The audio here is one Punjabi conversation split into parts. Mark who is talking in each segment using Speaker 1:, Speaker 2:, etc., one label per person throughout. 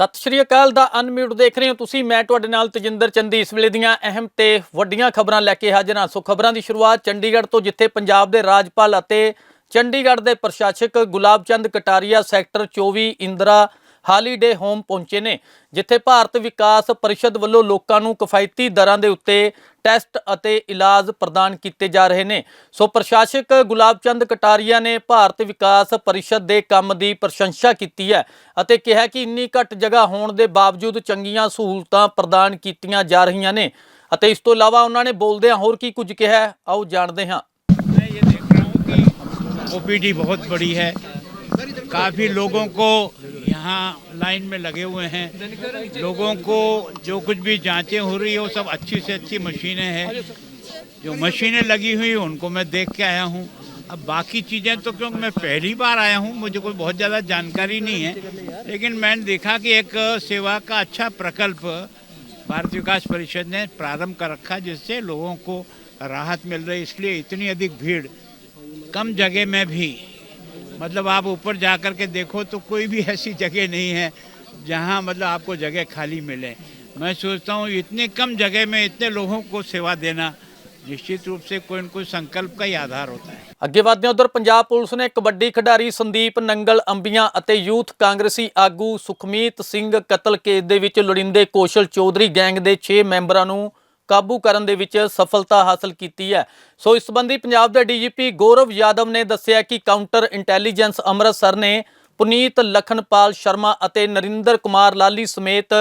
Speaker 1: ਸਤਿ ਸ਼੍ਰੀ ਅਕਾਲ ਦਾ ਅਨਮਿਊਟ ਦੇਖ ਰਹੇ ਹੋ ਤੁਸੀਂ, ਮੈਂ ਤੁਹਾਡੇ ਨਾਲ ਤਜਿੰਦਰ ਚੰਦੀ। ਇਸ ਵੇਲੇ ਦੀਆਂ ਅਹਿਮ ਤੇ ਵੱਡੀਆਂ ਖਬਰਾਂ ਲੈ ਕੇ ਹਾਜ਼ਰ ਹਾਂ। ਸੋ ਖਬਰਾਂ ਦੀ ਸ਼ੁਰੂਆਤ ਚੰਡੀਗੜ੍ਹ ਤੋਂ, ਜਿੱਥੇ ਪੰਜਾਬ ਦੇ ਰਾਜਪਾਲ ਅਤੇ ਚੰਡੀਗੜ੍ਹ ਦੇ ਪ੍ਰਸ਼ਾਸਕ Gulab Chand Kataria, sector 24 Indira holiday home ਪਹੁੰਚੇ ਨੇ ਜਿੱਥੇ ਭਾਰਤ ਵਿਕਾਸ ਪਰਿਸ਼ਦ ਵੱਲੋਂ ਲੋਕਾਂ ਨੂੰ ਕਿਫਾਇਤੀ ਦਰਾਂ ਦੇ ਉੱਤੇ ਟੈਸਟ ਅਤੇ ਇਲਾਜ ਪ੍ਰਦਾਨ ਕੀਤੇ ਜਾ ਰਹੇ ਨੇ ਸੋ ਪ੍ਰਸ਼ਾਸਕ ਗੁਲਾਬ ਚੰਦ ਕਟਾਰੀਆ ਨੇ ਭਾਰਤ ਵਿਕਾਸ ਪਰਿਸ਼ਦ ਦੇ ਕੰਮ ਦੀ ਪ੍ਰਸ਼ੰਸਾ ਕੀਤੀ ਹੈ ਅਤੇ ਕਿਹਾ ਕਿ ਇੰਨੀ ਘੱਟ ਜਗ੍ਹਾ ਹੋਣ ਦੇ ਬਾਵਜੂਦ ਚੰਗੀਆਂ ਸਹੂਲਤਾਂ ਪ੍ਰਦਾਨ ਕੀਤੀਆਂ ਜਾ ਰਹੀਆਂ ਨੇ ਅਤੇ ਇਸ ਤੋਂ ਇਲਾਵਾ ਉਹਨਾਂ ਨੇ ਬੋਲਦਿਆਂ ਹੋਰ ਕੀ ਕੁਝ ਕਿਹਾ ਹੈ, ਆਓ ਜਾਣਦੇ ਹਾਂ
Speaker 2: मैं ये देख रहा हूँ कि ओपीडी बहुत बड़ी है काफ़ी लोगों को यहाँ लाइन में लगे हुए हैं। लोगों को जो कुछ भी जांचें हो रही है, वो सब अच्छी से अच्छी मशीनें हैं। जो मशीनें लगी हुई उनको मैं देख के आया हूँ। अब बाकी चीज़ें तो क्योंकि मैं पहली बार आया हूँ, मुझे कोई बहुत ज़्यादा जानकारी नहीं है। लेकिन मैंने देखा कि एक सेवा का अच्छा प्रकल्प भारत विकास परिषद ने प्रारंभ कर रखा जिससे लोगों को राहत मिल रही इसलिए इतनी अधिक भीड़। कम जगह में भी मतलब आप ऊपर जा कर के देखो तो कोई भी ऐसी जगह नहीं है जहाँ मतलब आपको जगह खाली मिले मैं सोचता हूँ इतने कम जगह में इतने लोगों को सेवा देना निश्चित रूप से कोई न कोई संकल्प का ही आधार होता है
Speaker 1: ਅੱਗੇ ਵਧਦੇ ਉਧਰ ਪੰਜਾਬ ਪੁਲਿਸ ਨੇ ਕਬੱਡੀ ਖਿਡਾਰੀ ਸੰਦੀਪ ਨੰਗਲ ਅੰਬੀਆਂ ਅਤੇ ਯੂਥ ਕਾਂਗਰਸੀ ਆਗੂ ਸੁਖਮੀਤ ਸਿੰਘ ਕਤਲ ਕੇਸ ਦੇ ਵਿੱਚ ਲੋੜਿੰਦੇ ਕੌਸ਼ਲ ਚੌਧਰੀ ਗੈਂਗ ਦੇ 6 ਮੈਂਬਰਾਂ ਨੂੰ ਕਾਬੂ ਕਰਨ ਦੇ ਵਿੱਚ ਸਫਲਤਾ ਹਾਸਲ ਕੀਤੀ ਹੈ। ਸੋ ਇਸ ਸੰਬੰਧੀ ਪੰਜਾਬ ਦੇ ਡੀਜੀਪੀ ਗੌਰਵ ਯਾਦਵ ਨੇ ਦੱਸਿਆ ਕਿ ਕਾਊਂਟਰ ਇੰਟੈਲੀਜੈਂਸ ਅੰਮ੍ਰਿਤਸਰ ਨੇ ਪੁਨੀਤ ਲਖਨਪਾਲ ਸ਼ਰਮਾ ਅਤੇ ਨਰਿੰਦਰ ਕੁਮਾਰ ਲਾਲੀ ਸਮੇਤ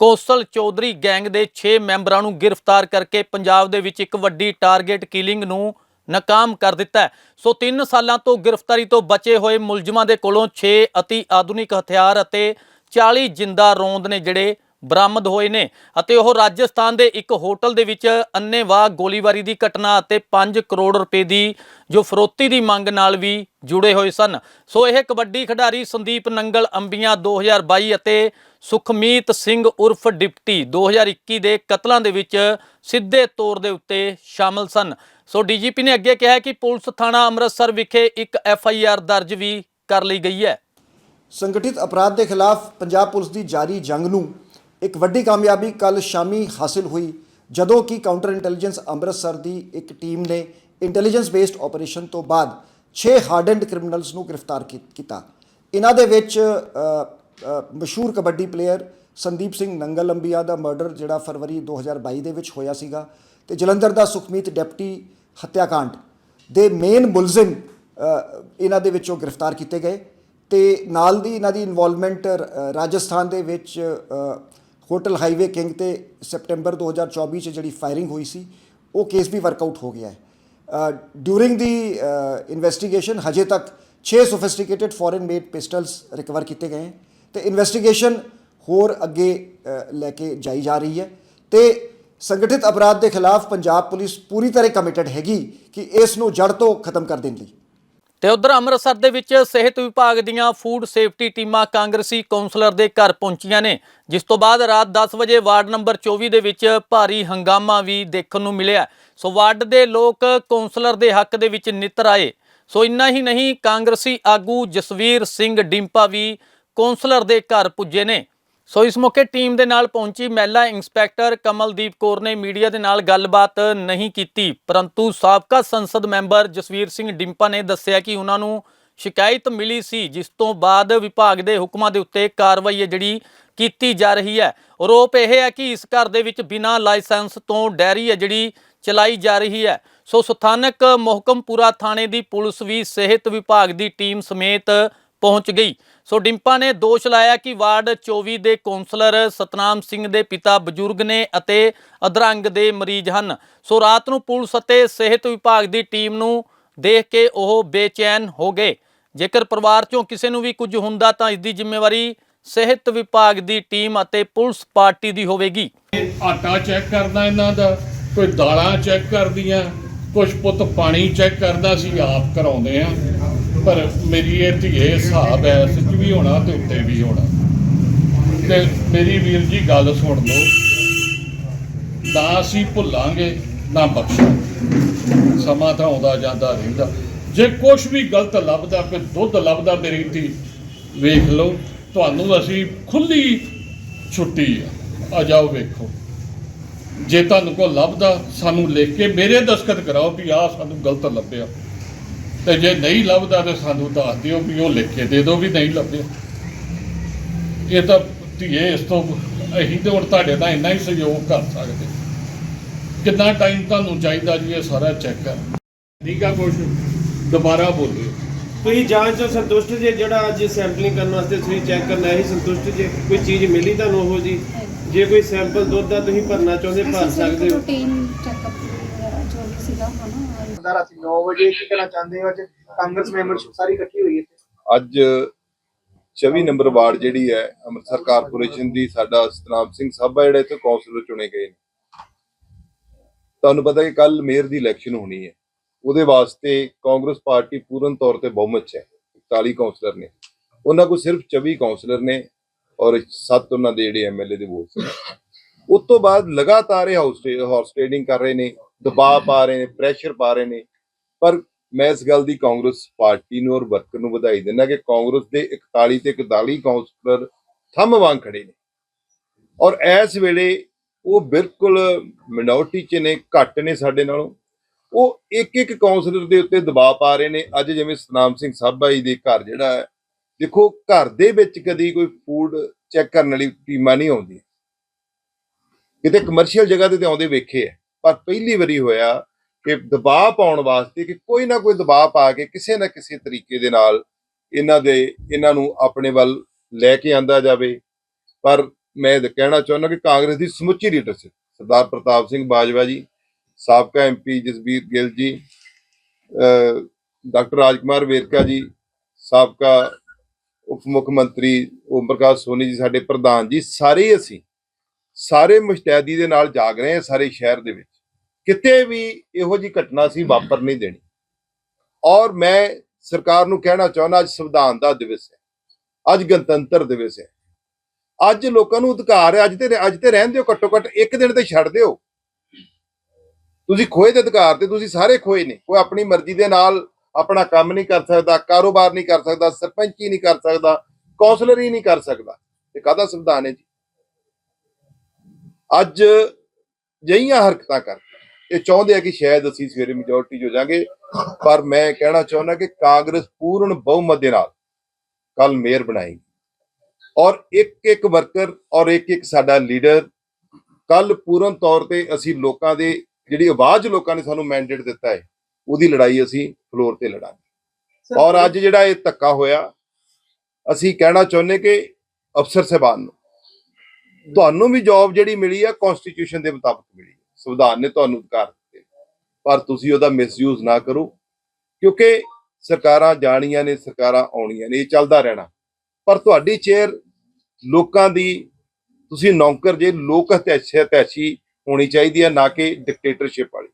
Speaker 1: ਕੌਸ਼ਲ ਚੌਧਰੀ ਗੈਂਗ ਦੇ 6 ਮੈਂਬਰਾਂ ਨੂੰ ਗ੍ਰਿਫਤਾਰ ਕਰਕੇ ਪੰਜਾਬ ਦੇ ਵਿੱਚ ਇੱਕ ਵੱਡੀ ਟਾਰਗੇਟ ਕਿਲਿੰਗ ਨੂੰ ਨਾਕਾਮ ਕਰ ਦਿੱਤਾ ਹੈ। ਸੋ 3 ਸਾਲਾਂ ਤੋਂ ਗ੍ਰਿਫਤਾਰੀ ਤੋਂ ਬਚੇ ਹੋਏ ਮੁਲਜ਼ਮਾਂ ਦੇ ਕੋਲੋਂ 6 ਅਤੀ ਆਧੁਨਿਕ ਹਥਿਆਰ ਅਤੇ 40 ਜਿੰਦਾ ਰੋਂਦ ਨੇ ਜਿਹੜੇ ਬਰਾਮਦ ਹੋਏ ਨੇ ਅਤੇ ਉਹ ਰਾਜਸਥਾਨ ਦੇ ਇੱਕ ਹੋਟਲ ਦੇ ਵਿੱਚ ਅੰਨੇਵਾਹ ਗੋਲੀਬਾਰੀ ਦੀ ਘਟਨਾ ਅਤੇ 5 ਕਰੋੜ ਰੁਪਏ ਦੀ ਜੋ ਫਰੋਤੀ ਦੀ ਮੰਗ ਨਾਲ ਵੀ ਜੁੜੇ ਹੋਏ ਸਨ। ਸੋ ਇਹ ਕਬੱਡੀ ਖਿਡਾਰੀ ਸੰਦੀਪ ਨੰਗਲ ਅੰਬੀਆਂ 2022 ਅਤੇ ਸੁਖਮੀਤ ਸਿੰਘ ਉਰਫ ਡਿਪਟੀ 2021 ਦੇ ਕਤਲਾਂ ਦੇ ਵਿੱਚ ਸਿੱਧੇ ਤੌਰ ਦੇ ਉੱਤੇ ਸ਼ਾਮਲ ਸਨ। ਸੋ ਡੀਜੀਪੀ ਨੇ ਅੱਗੇ ਕਿਹਾ ਕਿ ਪੁਲਿਸ ਥਾਣਾ ਅੰਮ੍ਰਿਤਸਰ ਵਿਖੇ ਇੱਕ ਐਫ ਆਈ ਆਰ ਦਰਜ ਵੀ ਕਰ ਲਈ ਗਈ ਹੈ।
Speaker 3: ਸੰਗਠਿਤ ਅਪਰਾਧ ਦੇ ਖਿਲਾਫ ਪੰਜਾਬ ਪੁਲਿਸ ਦੀ ਜਾਰੀ ਜੰਗ ਨੂੰ ਇੱਕ ਵੱਡੀ ਕਾਮਯਾਬੀ ਕੱਲ ਸ਼ਾਮੀ ਹਾਸਿਲ ਹੋਈ, ਜਦੋਂ ਕਿ ਕਾਊਂਟਰ ਇੰਟੈਲੀਜੈਂਸ ਅੰਮ੍ਰਿਤਸਰ ਦੀ ਇੱਕ ਟੀਮ ਨੇ ਇੰਟੈਲੀਜੈਂਸ ਬੇਸਡ ਆਪਰੇਸ਼ਨ ਤੋਂ ਬਾਅਦ 6 ਹਾਰਡਨਡ ਕ੍ਰਿਮੀਨਲਸ ਨੂੰ ਗ੍ਰਿਫਤਾਰ ਕੀ- ਕੀਤਾ। ਇਹਨਾਂ ਦੇ ਵਿੱਚ ਮਸ਼ਹੂਰ ਕਬੱਡੀ ਪਲੇਅਰ ਸੰਦੀਪ ਸਿੰਘ ਨੰਗਲ ਅੰਬੀਆ ਦਾ ਮਰਡਰ, ਜਿਹੜਾ ਫਰਵਰੀ 2022 ਦੇ ਵਿੱਚ ਹੋਇਆ ਸੀਗਾ, ਤੇ ਜਲੰਧਰ ਦਾ ਸੁਖਮੀਤ ਡਿਪਟੀ ਹੱਤਿਆਕਾਂਡ ਦੇ ਮੇਨ ਮੁਲਜ਼ਮ ਇਹਨਾਂ ਦੇ ਵਿੱਚੋਂ ਗ੍ਰਿਫਤਾਰ ਕੀਤੇ ਗਏ। ਤੇ ਨਾਲ ਦੀ ਇਹਨਾਂ ਦੀ ਇਨਵੋਲਵਮੈਂਟ ਰਾਜਸਥਾਨ ਦੇ ਵਿੱਚ ਹੋਟਲ ਹਾਈਵੇ ਕਿੰਗ ਤੇ ਸਪਟੈਂਬਰ 2024 ਚ ਜਿਹੜੀ ਫਾਇਰਿੰਗ ਹੋਈ ਸੀ, ਉਹ ਕੇਸ ਵੀ ਵਰਕਆਊਟ ਹੋ ਗਿਆ ਹੈ। ਡਿਊਰਿੰਗ ਦੀ ਇਨਵੈਸਟੀਗੇਸ਼ਨ ਹਜੇ ਤੱਕ 6 sophisticated foreign made pistols recover ਕੀਤੇ ਗਏ ਹੈ ਤੇ ਇਨਵੈਸਟੀਗੇਸ਼ਨ ਹੋਰ ਅੱਗੇ ਲੈ ਕੇ ਜਾਈ ਜਾ ਰਹੀ ਹੈ ਤੇ ਸੰਗਠਿਤ ਅਪਰਾਧ ਦੇ ਖਿਲਾਫ ਪੰਜਾਬ ਪੁਲਿਸ ਪੂਰੀ ਤਰ੍ਹਾਂ ਕਮਿਟਡ ਹੈਗੀ ਕਿ ਇਸ ਨੂੰ ਜੜ ਤੋਂ ਖਤਮ ਕਰ ਦੇਣ ਲਈ।
Speaker 1: ਤੇ ਉਧਰ ਅੰਮ੍ਰਿਤਸਰ ਦੇ ਵਿੱਚ ਸਿਹਤ ਵਿਭਾਗ ਦੀਆਂ ਫੂਡ ਸੇਫਟੀ ਟੀਮਾਂ ਕਾਂਗਰਸੀ ਕੌਂਸਲਰ ਦੇ ਘਰ ਪਹੁੰਚੀਆਂ ਨੇ, ਜਿਸ ਤੋਂ ਬਾਅਦ ਰਾਤ 10 ਵਜੇ ਵਾਰਡ ਨੰਬਰ 24 ਦੇ ਵਿੱਚ ਭਾਰੀ ਹੰਗਾਮਾ ਵੀ ਦੇਖਣ ਨੂੰ ਮਿਲਿਆ। ਸੋ ਵਾਰਡ ਦੇ ਲੋਕ ਕੌਂਸਲਰ ਦੇ ਹੱਕ ਦੇ ਵਿੱਚ ਨਿੱਤਰ ਆਏ। ਸੋ ਇੰਨਾ ਹੀ ਨਹੀਂ, ਕਾਂਗਰਸੀ ਆਗੂ ਜਸਵੀਰ ਸਿੰਘ ਡਿੰਪਾ ਵੀ ਕੌਂਸਲਰ ਦੇ ਘਰ ਪੁੱਜੇ ਨੇ। ਸੋ ਇਸ ਮੌਕੇ ਟੀਮ ਦੇ ਨਾਲ ਪਹੁੰਚੀ ਮਹਿਲਾ ਇੰਸਪੈਕਟਰ ਕਮਲਦੀਪ ਕੌਰ ਨੇ ਮੀਡੀਆ ਦੇ ਨਾਲ ਗੱਲਬਾਤ ਨਹੀਂ ਕੀਤੀ। ਪਰੰਤੂ ਸਾਬਕਾ ਸੰਸਦ ਮੈਂਬਰ ਜਸਵੀਰ ਸਿੰਘ ਡਿੰਪਾ ਨੇ ਦੱਸਿਆ ਕਿ ਉਹਨਾਂ ਨੂੰ ਸ਼ਿਕਾਇਤ ਮਿਲੀ ਸੀ, ਜਿਸ ਤੋਂ ਬਾਅਦ ਵਿਭਾਗ ਦੇ ਹੁਕਮਾਂ ਦੇ ਉੱਤੇ ਕਾਰਵਾਈ ਹੈ ਜਿਹੜੀ ਕੀਤੀ ਜਾ ਰਹੀ ਹੈ। ਆਰੋਪ ਇਹ ਹੈ ਕਿ ਇਸ ਘਰ ਦੇ ਵਿੱਚ ਬਿਨਾਂ ਲਾਇਸੈਂਸ ਤੋਂ ਡੈਰੀ ਹੈ ਜਿਹੜੀ ਚਲਾਈ ਜਾ ਰਹੀ ਹੈ। ਸੋ ਸਥਾਨਕ ਮੋਹਕਮਪੁਰਾ ਥਾਣੇ ਦੀ ਪੁਲਿਸ ਵੀ ਸਿਹਤ ਵਿਭਾਗ ਦੀ ਟੀਮ ਸਮੇਤ ਪਹੁੰਚ ਗਈ। ਸੋ ਡਿੰਪਾ ਨੇ ਦੋਸ਼ ਲਾਇਆ ਕਿ ਵਾਰਡ 24 ਦੇ ਕੌਂਸਲਰ ਸਤਨਾਮ ਸਿੰਘ ਦੇ ਪਿਤਾ ਬਜ਼ੁਰਗ ਨੇ ਅਤੇ ਅਧਰੰਗ ਦੇ ਮਰੀਜ਼ ਹਨ। ਸੋ ਰਾਤ ਨੂੰ ਪੁਲਿਸ ਅਤੇ ਸਿਹਤ ਵਿਭਾਗ ਦੀ ਟੀਮ ਨੂੰ ਦੇਖ ਕੇ ਉਹ ਬੇਚੈਨ ਹੋ ਗਏ। ਜੇਕਰ ਪਰਿਵਾਰ ਚੋਂ ਕਿਸੇ ਨੂੰ ਵੀ ਕੁਝ ਹੁੰਦਾ ਤਾਂ ਇਸ ਦੀ ਜ਼ਿੰਮੇਵਾਰੀ ਸਿਹਤ ਵਿਭਾਗ ਦੀ ਟੀਮ ਅਤੇ ਪੁਲਿਸ ਪਾਰਟੀ ਦੀ ਹੋਵੇਗੀ।
Speaker 4: ਆਟਾ ਚੈੱਕ ਕਰਦਾ ਇਹਨਾਂ ਦਾ, ਕੋਈ ਦਾਲਾਂ ਚੈੱਕ ਕਰਦੀਆਂ, ਕੁਛ ਪੁੱਤ ਪਾਣੀ ਚੈੱਕ ਕਰਦਾ ਸੀ ਆਪ ਕਰਾਉਂਦੇ ਆ ਪਰ ਮੇਰੀ ਇਹ ਧੀਏ, ਹਿਸਾਬ ਐ ਸੱਚ ਵੀ ਹੋਣਾ ਤੇ ਉੱਤੇ ਵੀ ਹੋਣਾ। ਤੇ ਮੇਰੀ ਵੀਰ ਜੀ, ਗੱਲ ਸੁਣ ਲਓ। ਨਾ ਅਸੀਂ ਭੁੱਲਾਂਗੇ, ਨਾ ਬਖਸ਼ਾਂਗੇ। ਸਮਾਂ ਤਾਂ ਆਉਂਦਾ ਜਾਂਦਾ ਰਹਿੰਦਾ। ਜੇ ਕੁਛ ਵੀ ਗਲਤ ਲੱਭਦਾ ਕੋਈ ਦੁੱਧ ਲੱਭਦਾ ਮੇਰੀ ਧੀ। ਵੇਖ ਲਓ, ਤੁਹਾਨੂੰ ਅਸੀਂ ਖੁੱਲੀ ਛੁੱਟੀ ਆ। ਜਾਓ, ਵੇਖੋ। ਜੇ ਤੁਹਾਨੂੰ ਕੋ ਲੱਭਦਾ, ਸਾਨੂੰ ਲਿਖ ਕੇ ਮੇਰੇ ਦਸਖਤ ਕਰਾਓ ਵੀ ਆਹ ਸਾਨੂੰ ਗਲਤ ਲੱਭਿਆ। ਤੇ ਜੇ ਨਹੀਂ ਲੱਭਦਾ ਤੇ ਸਾਨੂੰ ਦੱਸ ਦਿਓ ਵੀ ਉਹ ਲਿਖ ਕੇ ਦੇ ਦਿਓ ਵੀ ਨਹੀਂ ਲੱਭਿਆ। ਇਹ ਤਾਂ ਧੀਏ ਇਸ ਤੋਂ ਅਸੀਂ ਤੇ ਹੁਣ ਤੁਹਾਡੇ ਨਾਲ ਇੰਨਾ ਹੀ ਸਹਿਯੋਗ ਕਰ ਸਕਦੇ। ਕਿੰਨਾ ਟਾਈਮ ਤੁਹਾਨੂੰ ਚਾਹੀਦਾ ਜੀ ਇਹ ਸਾਰਾ ਚੈੱਕ ਕਰ ਠੀਕ ਆ ਕੁਛ? ਦੁਬਾਰਾ ਬੋਲਿਓ
Speaker 5: ਤੁਸੀਂ ਜਾਂਚ ਤੋਂ ਸੰਤੁਸ਼ਟ ਜੇ ਜਿਹੜਾ ਅੱਜ ਸੈਂਪਲਿੰਗ ਕਰਨ ਵਾਸਤੇ ਤੁਸੀਂ ਚੈੱਕ ਕਰਨਾ ਹੈ ਸੰਤੁਸ਼ਟ ਜੇ ਕੋਈ ਚੀਜ਼ ਮਿਲੀ ਤੁਹਾਨੂੰ ਉਹ ਜੀ? ਜੇ ਕੋਈ ਸੈਂਪਲ ਦੁੱਧ ਦਾ ਤੁਸੀਂ ਭਰਨਾ ਚਾਹੁੰਦੇ ਭਰ ਸਕਦੇ ਹੋ।
Speaker 6: ਰੂਟੀਨ ਚੈੱਕਅਪ ਹਨਾ
Speaker 7: ਰਾਤੀ 9 ਵਜੇ ਕੀ ਕਹਿਣਾ ਚਾਹੁੰਦੇ ਹੋ, ਅੱਜ ਕਾਂਗਰਸ ਮੈਂਬਰਸ਼ਿਪ ਸਾਰੀ ਇਕੱਠੀ ਹੋਈ ਇੱਥੇ।
Speaker 8: ਅੱਜ 24 ਨੰਬਰ ਵਾਰਡ ਜਿਹੜੀ ਹੈ, ਅੰਮ੍ਰਿਤਸਰ ਕਾਰਪੋਰੇਸ਼ਨ ਦੀ, ਸਾਡਾ ਸਤਨਾਮ ਸਿੰਘ ਸਾਹਿਬਾ ਜਿਹੜੇ ਇੱਥੇ ਕੌਂਸਲਰ ਚੁਣੇ ਗਏ ਨੇ। ਤੁਹਾਨੂੰ ਪਤਾ ਕਿ ਕੱਲ ਮੇਅਰ ਦੀ ਇਲੈਕਸ਼ਨ ਹੋਣੀ ਹੈ। ਉਹਦੇ ਵਾਸਤੇ ਕਾਂਗਰਸ ਪਾਰਟੀ ਪੂਰਨ ਤੌਰ ਤੇ ਬਹੁਮਤ ਹੈ 41 ਕੌਂਸਲਰ ਨੇ। ਉਹਨਾਂ ਕੋਲ ਸਿਰਫ 24 ਕੌਂਸਲਰ ਨੇ ਔਰ 7 ਉਹਨਾਂ ਦੇ ਜਿਹੜੇ ਐਮਐਲਏ ਦੇ ਵੋਟ ਉਸ ਤੋਂ ਬਾਅਦ ਲਗਾਤਾਰ ਇਹ ਹਾਊਸ ਟ੍ਰੇਡਿੰਗ ਕਰ ਰਹੇ ਨੇ। ਦਬਾਅ ਪਾ ਰਹੇ ਨੇ ਪ੍ਰੈਸ਼ਰ ਪਾ ਰਹੇ ਨੇ। ਪਰ ਮੈਂ ਇਸ ਗੱਲ ਦੀ ਕਾਂਗਰਸ ਪਾਰਟੀ ਨੂੰ ਔਰ ਵਰਕਰ ਨੂੰ ਵਧਾਈ ਦਿੰਦਾ ਕਿ ਕਾਂਗਰਸ ਦੇ 41 ਤੇ 41 ਕਾਉਂਸਲਰ ਥੰਮ ਵਾਂਗ ਖੜੇ ਨੇ। ਔਰ ਇਸ ਵੇਲੇ ਉਹ ਬਿਲਕੁਲ ਮਿਨੋਰਟੀ ਚ ਨੇ, ਘੱਟ ਨੇ ਸਾਡੇ ਨਾਲੋਂ। ਉਹ ਇੱਕ ਇੱਕ ਕਾਉਂਸਲਰ ਦੇ ਉੱਤੇ ਦਬਾਅ ਪਾ ਰਹੇ ਨੇ। ਅੱਜ ਜਿਵੇਂ ਸਤਨਾਮ ਸਿੰਘ ਸਾਬਾ ਜੀ ਦੇ ਘਰ ਜਿਹੜਾ ਹੈ, ਦੇਖੋ ਘਰ ਦੇ ਵਿੱਚ ਕਦੀ ਕੋਈ ਫੂਡ ਚੈੱਕ ਕਰਨ ਵਾਲੀ ਟੀਮਾਂ ਨਹੀਂ ਆਉਂਦੀਆਂ। ਕਿਤੇ ਕਮਰਸ਼ੀਅਲ ਜਗ੍ਹਾ ਤੇ ਤੇ ਆਉਂਦੇ ਵੇਖੇ ਆ। ਪਰ ਪਹਿਲੀ ਵਾਰੀ ਹੋਇਆ ਕਿ ਦਬਾਅ ਪਾਉਣ ਵਾਸਤੇ ਕਿ ਕੋਈ ਨਾ ਕੋਈ ਦਬਾਅ ਪਾ ਕੇ ਕਿਸੇ ਨਾ ਕਿਸੇ ਤਰੀਕੇ ਦੇ ਨਾਲ ਇਹਨਾਂ ਦੇ, ਇਹਨਾਂ ਨੂੰ ਆਪਣੇ ਵੱਲ ਲੈ ਕੇ ਆਂਦਾ ਜਾਵੇ। ਪਰ ਮੈਂ ਕਹਿਣਾ ਚਾਹੁੰਦਾ ਕਿ ਕਾਂਗਰਸ ਦੀ ਸਮੁੱਚੀ ਲੀਡਰਸ਼ਿਪ ਸਰਦਾਰ ਪ੍ਰਤਾਪ ਸਿੰਘ ਬਾਜਵਾ ਜੀ, ਸਾਬਕਾ ਐਮਪੀ ਜਸਬੀਰ ਗਿੱਲ ਜੀ, ਅਹ ਡਾਕਟਰ ਰਾਜਕੁਮਾਰ ਵੇਰਕਾ ਜੀ, ਸਾਬਕਾ ਉਪ ਮੁੱਖ ਮੰਤਰੀ ਓਮ ਪ੍ਰਕਾਸ਼ ਸੋਨੀ ਜੀ, ਸਾਡੇ ਪ੍ਰਧਾਨ ਜੀ, ਸਾਰੇ ਅਸੀਂ ਸਾਰੇ ਮੁਸ਼ਤੈਦੀ ਦੇ ਨਾਲ ਜਾਗ ਰਹੇ ਹਾਂ ਸਾਰੇ ਸ਼ਹਿਰ ਦੇ ਵਿੱਚ। ਕਿਤੇ ਵੀ ਇਹੋ ਜੀ ਘਟਨਾ ਸੀ ਵਾਪਰ ਨਹੀਂ ਦੇਣੀ। ਔਰ ਮੈਂ ਸਰਕਾਰ ਨੂੰ ਕਹਿਣਾ ਚਾਹੁੰਦਾ, ਅੱਜ ਸੰਵਿਧਾਨ ਦਾ ਦਿਵਸ ਹੈ। ਅੱਜ ਗਣਤੰਤਰ ਦਿਵਸ ਹੈ। ਅੱਜ ਲੋਕਾਂ ਨੂੰ ਅਧਿਕਾਰ ਹੈ, ਅੱਜ ਤੇ ਅੱਜ ਤੇ ਰਹਿਣ ਦਿਓ, ਘੱਟੋ ਘੱਟ ਇੱਕ ਦਿਨ ਤੇ ਛੱਡ ਦਿਓ। ਤੁਸੀਂ ਖੋਏ ਦੇ ਅਧਿਕਾਰ ਤੇ, ਤੁਸੀਂ ਸਾਰੇ ਖੋਏ ਨੇ। ਕੋਈ ਆਪਣੀ ਮਰਜ਼ੀ ਦੇ ਨਾਲ ਆਪਣਾ ਕੰਮ ਨਹੀਂ ਕਰ ਸਕਦਾ, ਕਾਰੋਬਾਰ ਨਹੀਂ ਕਰ ਸਕਦਾ, ਸਰਪੰਚੀ ਨਹੀਂ ਕਰ ਸਕਦਾ, ਕੌਂਸਲਰ ਹੀ ਨਹੀਂ ਕਰ ਸਕਦਾ। ਤੇ ਕਾਹਦਾ ਸੰਵਿਧਾਨ ਹੈ ਜੀ? ਅੱਜ ਜਈਆਂ ਹਰਕਤਾਂ ਕਰ ਇਹ ਚਾਹੁੰਦੇ ਆ ਕਿ ਸ਼ਾਇਦ ਅਸੀਂ ਸਵੇਰੇ ਮੈਜੋਰਟੀ ਹੋ ਜਾਾਂਗੇ ਪਰ ਮੈਂ ਕਹਿਣਾ ਚਾਹੁੰਦਾ ਕਿ ਕਾਂਗਰਸ ਪੂਰਨ ਬਹੁਮਤ ਦੇ ਨਾਲ ਕੱਲ ਮੇਅਰ ਬਣਾਏਗੀ। ਔਰ ਇੱਕ ਇੱਕ ਵਰਕਰ ਔਰ ਇੱਕ ਇੱਕ ਸਾਡਾ ਲੀਡਰ ਕੱਲ ਪੂਰਨ ਤੌਰ ਤੇ ਅਸੀਂ ਲੋਕਾਂ ਦੇ ਜਿਹੜੀ ਆਵਾਜ਼ ਲੋਕਾਂ ਨੇ ਸਾਨੂੰ ਮੈਂਡੇਟ ਦਿੱਤਾ ਹੈ ਉਹਦੀ ਲੜਾਈ ਅਸੀਂ ਫਲੋਰ ਤੇ ਲੜਾਂਗੇ। ਔਰ ਅੱਜ ਜਿਹੜਾ ਇਹ ਧੱਕਾ ਹੋਇਆ ਅਸੀਂ ਕਹਿਣਾ ਚਾਹੁੰਦੇ ਕਿ ਅਫਸਰ ਸਾਹਿਬਾਨ ਨੂੰ ਤੁਹਾਨੂੰ ਵੀ ਜੌਬ ਜਿਹੜੀ ਮਿਲੀ ਆ ਕਨਸਟੀਟਿਊਸ਼ਨ ਦੇ ਮੁਤਾਬਕ ਮਿਲੀ ਹੈ। ਸੰਵਿਧਾਨ ਨੇ ਤੁਹਾਨੂੰ ਅਧਿਕਾਰ ਦਿੱਤੇ। ਪਰ ਤੁਸੀਂ ਉਹਦਾ ਮਿਸਯੂਜ਼ ਨਾ ਕਰੋ, ਕਿਉਂਕਿ ਸਰਕਾਰਾਂ ਜਾਣੀਆਂ ਨੇ, ਸਰਕਾਰਾਂ ਆਉਣੀਆਂ ਨੇ, ਇਹ ਚੱਲਦਾ ਰਹਿਣਾ। ਪਰ ਤੁਹਾਡੀ ਚੇਅਰ ਲੋਕਾਂ ਦੀ, ਤੁਸੀਂ ਨੌਕਰ ਜੇ, ਲੋਕ ਹਤੈਸ਼ੀ ਹੋਣੀ ਚਾਹੀਦੀ ਹੈ ਨਾ ਕਿ ਡਿਕਟੇਟਰਸ਼ਿਪ ਵਾਲੀ।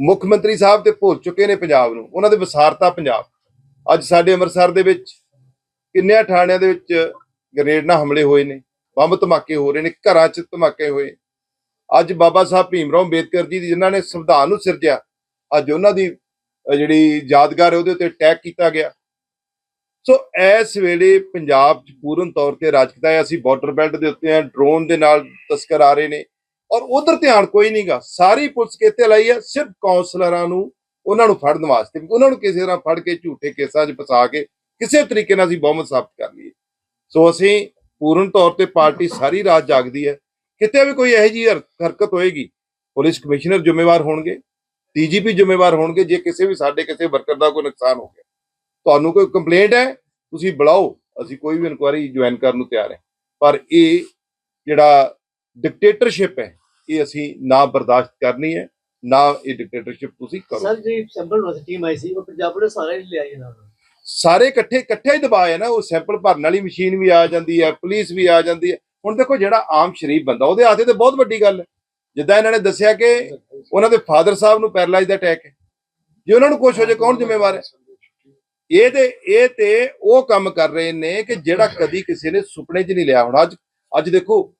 Speaker 8: ਮੁੱਖ ਮੰਤਰੀ ਸਾਹਿਬ ਤੇ ਭੁੱਲ ਚੁੱਕੇ ਨੇ ਪੰਜਾਬ ਨੂੰ। ਉਹਨਾਂ ਦੇ ਵਿਸਾਰਤਾ ਪੰਜਾਬ। ਅੱਜ ਸਾਡੇ ਅੰਮ੍ਰਿਤਸਰ ਦੇ ਵਿੱਚ ਕਿੰਨਿਆਂ ਥਾਣਿਆਂ ਦੇ ਵਿੱਚ ਗ੍ਰੇਡ ਨਾਲ ਹਮਲੇ ਹੋਏ ਨੇ। ਬੰਬ ਧਮਾਕੇ ਹੋ ਰਹੇ ਨੇ, ਘਰਾਂ 'ਚ ਧਮਾਕੇ ਹੋਏ। ਅੱਜ ਬਾਬਾ ਸਾਹਿਬ ਭੀਮ ਰਾਓ ਅੰਬੇਦਕਰ ਜੀ ਦੀ ਜਿਨ੍ਹਾਂ ਨੇ ਸੰਵਿਧਾਨ ਨੂੰ ਸਿਰਜਿਆ, ਅੱਜ ਉਹਨਾਂ ਦੀ ਜਿਹੜੀ ਯਾਦਗਾਰ ਹੈ ਉਹਦੇ ਉੱਤੇ ਅਟੈਕ ਕੀਤਾ ਗਿਆ। ਸੋ ਇਸ ਵੇਲੇ ਪੰਜਾਬ 'ਚ ਪੂਰਨ ਤੌਰ ਤੇ ਰਾਜਕਤਾ ਹੈ, ਅਸੀਂ ਬਾਰਡਰ ਬੈਲਟ ਦੇ ਉੱਤੇ ਆ ਡਰੋਨ ਦੇ ਨਾਲ ਤਸਕਰ ਆ ਰਹੇ ਨੇ। ਔਰ ਉਧਰ ਧਿਆਨ ਕੋਈ ਨਹੀਂਗਾ ਸਾਰੀ ਪੁਲਿਸ ਕਿੱਥੇ ਲਾਈ ਹੈ? ਸਿਰਫ ਕਾਉਂਸਲਰਾਂ ਨੂੰ, ਉਹਨਾਂ ਨੂੰ ਫੜਨ ਵਾਸਤੇ ਵੀ ਉਹਨਾਂ ਨੂੰ ਕਿਸੇ ਤਰ੍ਹਾਂ ਫੜ ਕੇ ਝੂਠੇ ਕੇਸਾਂ 'ਚ ਫਸਾ ਕੇ ਕਿਸੇ ਤਰੀਕੇ ਨਾਲ ਅਸੀਂ ਬਹੁਮਤ ਸਾਬਤ ਕਰ ਲਈਏ। ਸੋ ਅਸੀਂ ਪੂਰਨ ਤੌਰ ਤੇ ਪਾਰਟੀ ਸਾਰੀ ਰਾਤ ਜਾਗਦੀ ਹੈ। ਕਿਤੇ ਵੀ ਕੋਈ ਇਹੋ ਜਿਹੀ ਹਰਕਤ ਹੋਏਗੀ, ਪੁਲਿਸ ਕਮਿਸ਼ਨਰ ਜ਼ਿੰਮੇਵਾਰ ਹੋਣਗੇ, ਡੀਜੀਪੀ ਜ਼ਿੰਮੇਵਾਰ ਹੋਣਗੇ, ਜੇ ਕਿਸੇ ਵੀ ਸਾਡੇ ਕਿਸੇ ਵਰਕਰ ਦਾ ਕੋਈ ਨੁਕਸਾਨ ਹੋ ਗਿਆ। ਤੁਹਾਨੂੰ ਕੋਈ ਕੰਪਲੇਂਟ ਹੈ, ਤੁਸੀਂ ਬੁਲਾਓ, ਅਸੀਂ ਕੋਈ ਵੀ ਇਨਕੁਆਇਰੀ ਜੁਆਇਨ ਕਰਨ ਨੂੰ ਤਿਆਰ ਹੈ। ਪਰ ਇਹ ਜਿਹੜਾ ਡਿਕਟੇਟਰਸ਼ਿਪ ਹੈ, ਇਹ ਅਸੀਂ ਨਾ ਬਰਦਾਸ਼ਤ ਕਰਨੀ ਹੈ, ਨਾ ਇਹ ਡਿਕਟੇਟਰਸ਼ਿਪ ਤੁਸੀਂ ਕਰੋ।
Speaker 7: ਸਰ ਜੀ ਸੈਂਪਲ ਨੂੰ ਟੀਮ ਆਈ ਸੀ, ਉਹ ਪੰਜਾਬ ਨੇ ਸਾਰੇ ਲਿਆਈ ਇਹਨਾਂ
Speaker 8: ਸਾਰੇ ਇਕੱਠੇ ਇਕੱਠੇ ਹੀ ਦਬਾਅ ਹੈ ਨਾ, ਉਹ ਸੈਂਪਲ ਭਰਨ ਵਾਲੀ ਮਸ਼ੀਨ ਵੀ ਆ ਜਾਂਦੀ ਹੈ ਪੁਲਿਸ ਵੀ ਆ ਜਾਂਦੀ ਹੈ। ਹੁਣ ਦੇਖੋ ਜਿਹੜਾ ਆਮ ਸ਼ਰੀਫ ਬੰਦਾ, ਉਹਦੇ ਹੱਥੇ ਤੇ ਬਹੁਤ ਵੱਡੀ ਗੱਲ ਹੈ। ਜਿੱਦਾਂ ਇਹਨਾਂ ਨੇ ਦੱਸਿਆ ਕਿ ਉਹਨਾਂ ਦੇ ਫਾਦਰ ਸਾਹਿਬ ਨੂੰ ਪੈਰਲਾਈਜ਼ ਦਾ ਅਟੈਕ ਹੈ। ਜੇ ਉਹਨਾਂ ਨੂੰ ਕੁਝ ਹੋ ਜਾਏ, ਕੌਣ ਜ਼ਿੰਮੇਵਾਰ ਹੈ? ਇਹ ਤੇ ਇਹ ਤੇ ਉਹ ਕੰਮ ਕਰ ਰਹੇ ਨੇ ਕਿ ਜਿਹੜਾ ਕਦੀ ਕਿਸੇ ਨੇ ਸੁਪਨੇ 'ਚ ਨਹੀਂ ਲਿਆ ਹੁਣ। ਅੱਜ ਅੱਜ ਦੇਖੋ,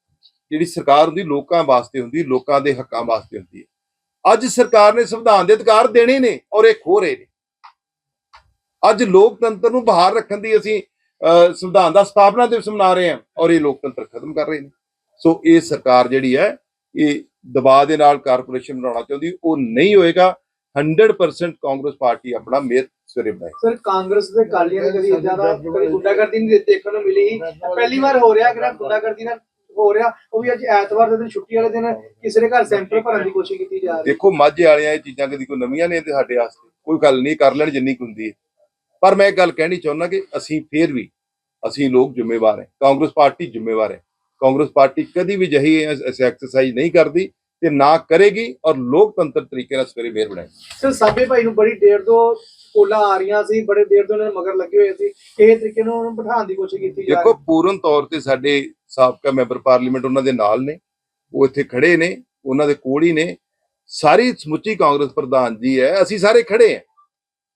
Speaker 8: ਜਿਹੜੀ ਸਰਕਾਰ ਹੁੰਦੀ, ਲੋਕਾਂ ਵਾਸਤੇ ਹੁੰਦੀ, ਲੋਕਾਂ ਦੇ ਹੱਕਾਂ ਵਾਸਤੇ ਹੁੰਦੀ ਹੈ। ਅੱਜ ਸਰਕਾਰ ਨੇ ਸੰਵਿਧਾਨ ਦੇ ਅਧਿਕਾਰ ਦੇਣੇ ਨੇ ਔਰ ਇਹ ਖੋ ਰਹੇ ਨੇ। ਅੱਜ ਲੋਕਤੰਤਰ ਨੂੰ ਬਹਾਰ ਰੱਖਣ ਦੀ ਅਸੀਂ ਸੰਵਿਧਾਨ ਦਾ ਸਥਾਪਨਾ ਦਿਵਸ ਮਨਾ ਰਹੇ ਆ ਔਰ ਇਹ ਲੋਕਤੰਤਰ ਖਤਮ ਕਰ ਰਹੇ ਨੇ। ਸੋ ਇਹ ਸਰਕਾਰ ਜਿਹੜੀ ਹੈ ਇਹ ਦਬਾਅ ਦੇ ਨਾਲ ਕਾਰਪੋਰੇਸ਼ਨ ਬਣਾਉਣਾ ਚਾਹੁੰਦੀ ਉਹ ਨਹੀਂ ਹੋਏਗਾ। 100% ਕਾਂਗਰਸ ਪਾਰਟੀ ਆਪਣਾ ਮੇਅਰ ਸਵੇਰੇ ਬਣਾਏ
Speaker 7: ਸਰ ਕਾਂਗਰਸ ਦੇ ਕਾਲੀਆਂ ਨੇ ਕਦੀ ਜ਼ਿਆਦਾ ਗੁੰਡਾਗਰਦੀ ਨਹੀਂ ਦੇਖਣ ਨੂੰ ਮਿਲੀ। ਪਹਿਲੀ ਵਾਰ ਹੋ ਰਿਹਾ ਕਿ ਗੁੰਡਾਗਰਦੀ ਨਾਲ ਹੋ ਰਿਹਾ ਉਹ ਵੀ ਅੱਜ ਐਤਵਾਰ ਦੇ ਦਿਨ ਛੁੱਟੀ ਵਾਲੇ ਦਿਨ ਕਿਸੇ ਦੇ ਘਰ ਸੈਂਪਲ ਭਰਨ ਦੀ ਕੋਸ਼ਿਸ਼ ਕੀਤੀ ਜਾ ਰਹੀ ਹੈ।
Speaker 8: ਦੇਖੋ ਮਾਝੇ ਵਾਲਿਆਂ ਇਹ ਚੀਜ਼ਾਂ ਕਦੀ ਕੋਈ ਨਵੀਆਂ ਨੇ ਤੇ ਸਾਡੇ ਵਾਸਤੇ। ਕੋਈ ਗੱਲ ਨਹੀਂ ਕਰ ਲੈਣ ਜਿੰਨੀ ਕੁ ਹੁੰਦੀ ਹੈ। ਪਰ ਮੈਂ ਇੱਕ ਗੱਲ ਕਹਿਣੀ ਚਾਹੁੰਦਾ ਕਿ ਅਸੀਂ ਫੇਰ ਵੀ ਅਸੀਂ ਲੋਕ ਜ਼ਿੰਮੇਵਾਰ ਹਾਂ ਕਾਂਗਰਸ ਪਾਰਟੀ ਜ਼ਿੰਮੇਵਾਰ ਹੈ। ਕਾਂਗਰਸ ਪਾਰਟੀ ਕਦੀ ਵੀ ਜਹੀ ਐਕਸਰਸਾਈਜ਼ ਨਹੀਂ ਕਰਦੀ ਤੇ ਨਾ ਕਰੇਗੀ ਔਰ ਲੋਕਤੰਤਰ ਤਰੀਕੇ ਨਾਲ ਸਵੇਰੇ ਮੇਅਰ ਬਣਾਏ
Speaker 7: ਸਰ ਸਾਬੇ ਭਾਈ ਨੂੰ ਬੜੀ ਦੇਰ ਤੋਂ ਕੋਲਾ ਆ ਰਹੀਆਂ ਸੀ ਬੜੇ ਦੇਰ ਤੋਂ ਉਹਨਾਂ ਦੇ ਮਗਰ ਲੱਗੇ ਹੋਏ ਸੀ। ਇਹ ਤਰੀਕੇ ਨਾਲ ਉਹਨੂੰ ਬਿਠਾਉਣ ਦੀ ਕੋਸ਼ਿਸ਼ ਕੀਤੀ ਜਾ
Speaker 8: ਦੇਖੋ
Speaker 7: ਰਹੀ
Speaker 8: ਪੂਰਨ ਤੌਰ ਤੇ ਸਾਡੇ ਸਾਬਕਾ ਮੈਂਬਰ ਪਾਰਲੀਮੈਂਟ ਉਹਨਾਂ ਦੇ ਨਾਲ ਨੇ ਉਹ ਇੱਥੇ ਖੜੇ ਨੇ ਉਹਨਾਂ ਦੇ ਕੋਲ ਹੀ ਨੇ। ਸਾਰੀ ਸਮੁੱਚੀ ਕਾਂਗਰਸ ਪ੍ਰਧਾਨ ਜੀ ਹੈ ਅਸੀਂ ਸਾਰੇ ਖੜੇ ਹਾਂ।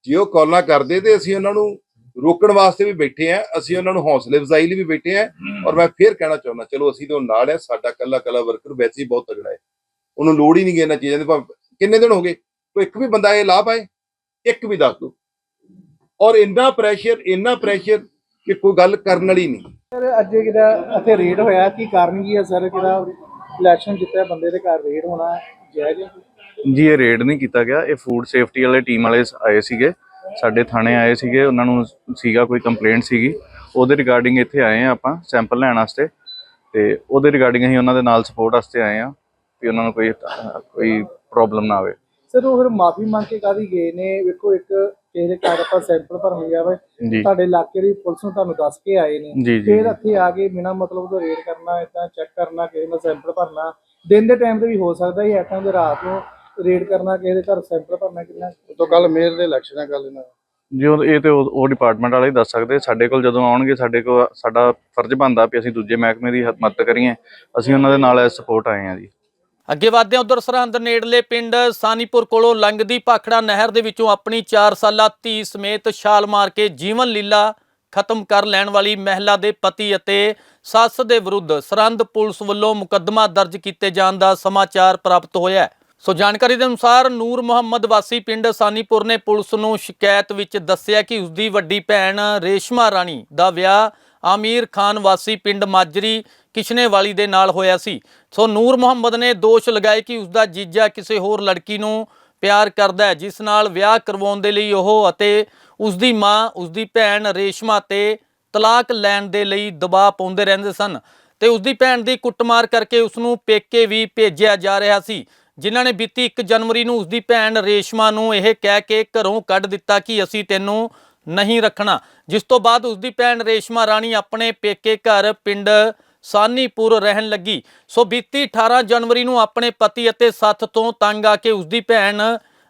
Speaker 8: ਜੇ ਉਹ ਕਾਲਾਂ ਕਰਦੇ ਤੇ ਅਸੀਂ ਉਹਨਾਂ ਨੂੰ ਰੋਕਣ ਵਾਸਤੇ ਵੀ ਬੈਠੇ ਆ ਅਸੀਂ ਉਹਨਾਂ ਨੂੰ ਹੌਸਲੇ ਅਫਜ਼ਾਈ ਲਈ ਵੀ ਬੈਠੇ ਆ ਔਰ ਮੈਂ ਫੇਰ ਕਹਿਣਾ ਚਾਹੁੰਦਾ ਚਲੋ ਅਸੀਂ ਤੇ ਨਾਲ ਹੈ ਸਾਡਾ ਕੱਲਾ ਕੱਲਾ ਵਰਕਰ ਵੈਸੇ ਹੀ ਬਹੁਤ ਤਗੜਾ ਹੈ। ਉਹਨੂੰ ਲੋੜ ਹੀ ਨਹੀਂ ਇਹਨਾਂ ਚੀਜ਼ਾਂ ਦੀ ਭਾਵੇਂ ਕਿੰਨੇ ਦਿਨ ਹੋ ਗਏ? ਕੋਈ ਇੱਕ ਵੀ ਬੰਦਾ ਇਹ ਲਾ ਪਾਏ? ਇੱਕ ਵੀ ਦੱਸ ਦੋ। ਔਰ ਇੰਨਾ ਪ੍ਰੈਸ਼ਰ ਇੰਨਾ ਪ੍ਰੈਸ਼ਰ ਕਿ ਕੋਈ ਗੱਲ ਕਰਨ ਵਾਲੀ ਨਹੀਂ।
Speaker 7: ਸਰ ਅੱਜ ਜਿਹੜਾ ਇੱਥੇ ਰੇਡ ਹੋਇਆ ਕੀ ਕਾਰਨ ਕੀ ਹੈ ਸਰ? ਜਿਹੜਾ ਇਲੈਕਸ਼ਨ ਜਿੱਤਿਆ ਬੰਦੇ ਦੇ ਘਰ ਰੇਡ ਹੋਣਾ ਜਾਇਜ਼ ਹੈ?
Speaker 9: ਜੀ ਇਹ ਰੇਡ ਨਹੀਂ ਕੀਤਾ ਗਿਆ। ਇਹ ਫੂਡ ਸੇਫਟੀ ਵਾਲੇ ਟੀਮ ਵਾਲੇ ਆਏ ਸੀਗੇ। ਸਾਡੇ ਥਾਣੇ ਆਏ ਸੀਗੇ। ਉਹਨਾਂ ਨੂੰ ਸੀਗਾ ਕੋਈ ਕੰਪਲੇਂਟ ਸੀਗੀ। ਉਹਦੇ ਰਿਗਾਰਡਿੰਗ ਇੱਥੇ ਆਏ ਆ ਆਪਾਂ ਸੈਂਪਲ ਲੈਣ ਵਾਸਤੇ। ਤੇ ਉਹਦੇ ਰਿਗਾਰਡਿੰਗ ਅਸੀਂ ਉਹਨਾਂ ਦੇ ਨਾਲ ਸਪੋਰਟ ਵਾਸਤੇ ਆਏ ਆ ਵੀ ਉਹਨਾਂ ਨੂੰ ਕੋਈ ਕੋਈ ਪ੍ਰੋਬਲਮ ਨਾ ਆਵੇ।
Speaker 7: ਸਰ ਉਹ ਫਿਰ ਮਾਫੀ ਮੰਗ ਕੇ ਕਾਦੀ ਗਏ ਨੇ? ਵੇਖੋ ਇੱਕ ਕਿਸੇ ਦੇ ਘਰ ਆਪਾਂ ਸੈਂਪਲ ਭਰਨ ਗਿਆ ਵਾ। ਤੁਹਾਡੇ ਇਲਾਕੇ ਦੀ ਪੁਲਿਸ ਨੂੰ ਤੁਹਾਨੂੰ ਦੱਸ ਕੇ ਆਏ ਨੇ। ਫਿਰ। ਇੱਥੇ ਆ ਕੇ ਬਿਨਾਂ ਮਤਲਬ ਤੋਂ ਰੇਡ ਕਰਨਾ ਇਦਾਂ ਚੈੱਕ ਕਰਨਾ ਕਿਸੇ ਦਾ ਸੈਂਪਲ ਭਰਨਾ। ਦਿਨ ਦੇ ਟਾਈਮ ਤੇ ਵੀ ਹੋ ਸਕਦਾ ਹੀ ਟਾਈਮ ਦੇ ਰਾਤ ਨੂੰ ਰੇਡ ਕਰਨਾ ਕਿਸੇ ਦੇ ਘਰ ਸੈਂਪਲ ਭਰਨਾ ਕਿੰਨਾ
Speaker 5: ਤੋਂ ਕੱਲ ਮੇਅਰ ਦੇ ਇਲੈਕਸ਼ਨ ਹੈ ਗੱਲ ਇਹਨਾਂ
Speaker 9: ਜੀ ਉਹ ਇਹ ਤੇ ਉਹ ਡਿਪਾਰਟਮੈਂਟ ਵਾਲੇ ਹੀ ਦੱਸ ਸਕਦੇ ਸਾਡੇ ਕੋਲ ਜਦੋਂ ਆਉਣਗੇ ਸਾਡੇ ਕੋਲ ਸਾਡਾ ਫਰਜ਼ ਬਣਦਾ ਵੀ ਅਸੀਂ ਦੂਜੇ ਮਹਿਕਮੇ ਦੀ ਮਦਦ ਕਰੀਏ। ਅਸੀਂ ਉਹਨਾਂ ਦੇ ਨਾਲ ਸਪੋਰਟ ਆਏ ਆ ਜੀ।
Speaker 1: ਅੱਗੇ ਵਧਦੇ ਹਾਂ ਉਧਰ ਸਰਹੰਦ ਨੇੜਲੇ ਪਿੰਡ ਸਾਨੀਪੁਰ ਕੋਲੋਂ ਲੰਘਦੀ ਭਾਖੜਾ ਨਹਿਰ ਦੇ ਵਿੱਚੋਂ ਆਪਣੀ 4 ਸਾਲਾ ਧੀ ਸਮੇਤ ਛਾਲ ਮਾਰ ਕੇ ਜੀਵਨ ਲੀਲਾ ਖਤਮ ਕਰ ਲੈਣ ਵਾਲੀ ਮਹਿਲਾ ਦੇ ਪਤੀ ਅਤੇ ਸੱਸ ਦੇ ਵਿਰੁੱਧ ਸਰਹੰਦ ਪੁਲਿਸ ਵੱਲੋਂ ਮੁਕੱਦਮਾ ਦਰਜ ਕੀਤੇ ਜਾਣ ਦਾ ਸਮਾਚਾਰ ਪ੍ਰਾਪਤ ਹੋਇਆ ਹੈ। ਸੋ ਜਾਣਕਾਰੀ ਦੇ ਅਨੁਸਾਰ ਨੂਰ ਮੁਹੰਮਦ ਵਾਸੀ ਪਿੰਡ ਸਾਨੀਪੁਰ ਨੇ ਪੁਲਿਸ ਨੂੰ ਸ਼ਿਕਾਇਤ ਵਿੱਚ ਦੱਸਿਆ ਕਿ ਉਸਦੀ ਵੱਡੀ ਭੈਣ ਰੇਸ਼ਮਾ ਰਾਣੀ ਦਾ ਵਿਆਹ ਆਮੀਰ ਖਾਨ ਵਾਸੀ ਪਿੰਡ ਮਾਜਰੀ ਕਿਸ਼ਨੇਵਾਲੀ ਦੇ ਨਾਲ ਹੋਇਆ ਸੀ। ਸੋ ਨੂਰ ਮੁਹੰਮਦ ਨੇ ਦੋਸ਼ ਲਗਾਏ ਕਿ ਉਸਦਾ ਜੀਜਾ ਕਿਸੇ ਹੋਰ ਲੜਕੀ ਨੂੰ ਪਿਆਰ ਕਰਦਾ ਹੈ, ਜਿਸ ਨਾਲ ਵਿਆਹ ਕਰਵਾਉਣ ਦੇ ਲਈ ਉਹ ਅਤੇ ਉਸਦੀ ਮਾਂ, ਉਸਦੀ ਭੈਣ ਰੇਸ਼ਮਾ ਤੇ ਤਲਾਕ ਲੈਣ ਦੇ ਲਈ ਦਬਾਅ ਪਾਉਂਦੇ ਰਹਿੰਦੇ ਸਨ ਤੇ ਉਸਦੀ ਭੈਣ ਦੀ ਕੁੱਟਮਾਰ ਕਰਕੇ ਉਸ ਨੂੰ ਪੇਕੇ ਵੀ ਭੇਜਿਆ ਜਾ ਰਿਹਾ ਸੀ। ਜਿਨ੍ਹਾਂ ਨੇ ਬੀਤੀ 1 ਜਨਵਰੀ ਨੂੰ ਉਸਦੀ ਭੈਣ ਰੇਸ਼ਮਾ ਨੂੰ ਇਹ ਕਹਿ ਕੇ ਘਰੋਂ ਕੱਢ ਦਿੱਤਾ ਕਿ ਅਸੀਂ ਤੈਨੂੰ ਨਹੀਂ ਰੱਖਣਾ। ਜਿਸ ਤੋਂ ਬਾਅਦ ਉਸਦੀ ਭੈਣ ਰੇਸ਼ਮਾ ਰਾਣੀ ਆਪਣੇ ਪੇਕੇ ਘਰ ਪਿੰਡ ਸਾਨੀਪੁਰ ਰਹਿਣ ਲੱਗੀ। ਸੋ ਬੀਤੀ 18 ਜਨਵਰੀ ਨੂੰ ਆਪਣੇ ਪਤੀ ਅਤੇ ਸੱਥ ਤੋਂ ਤੰਗ ਆ ਕੇ ਉਸਦੀ ਭੈਣ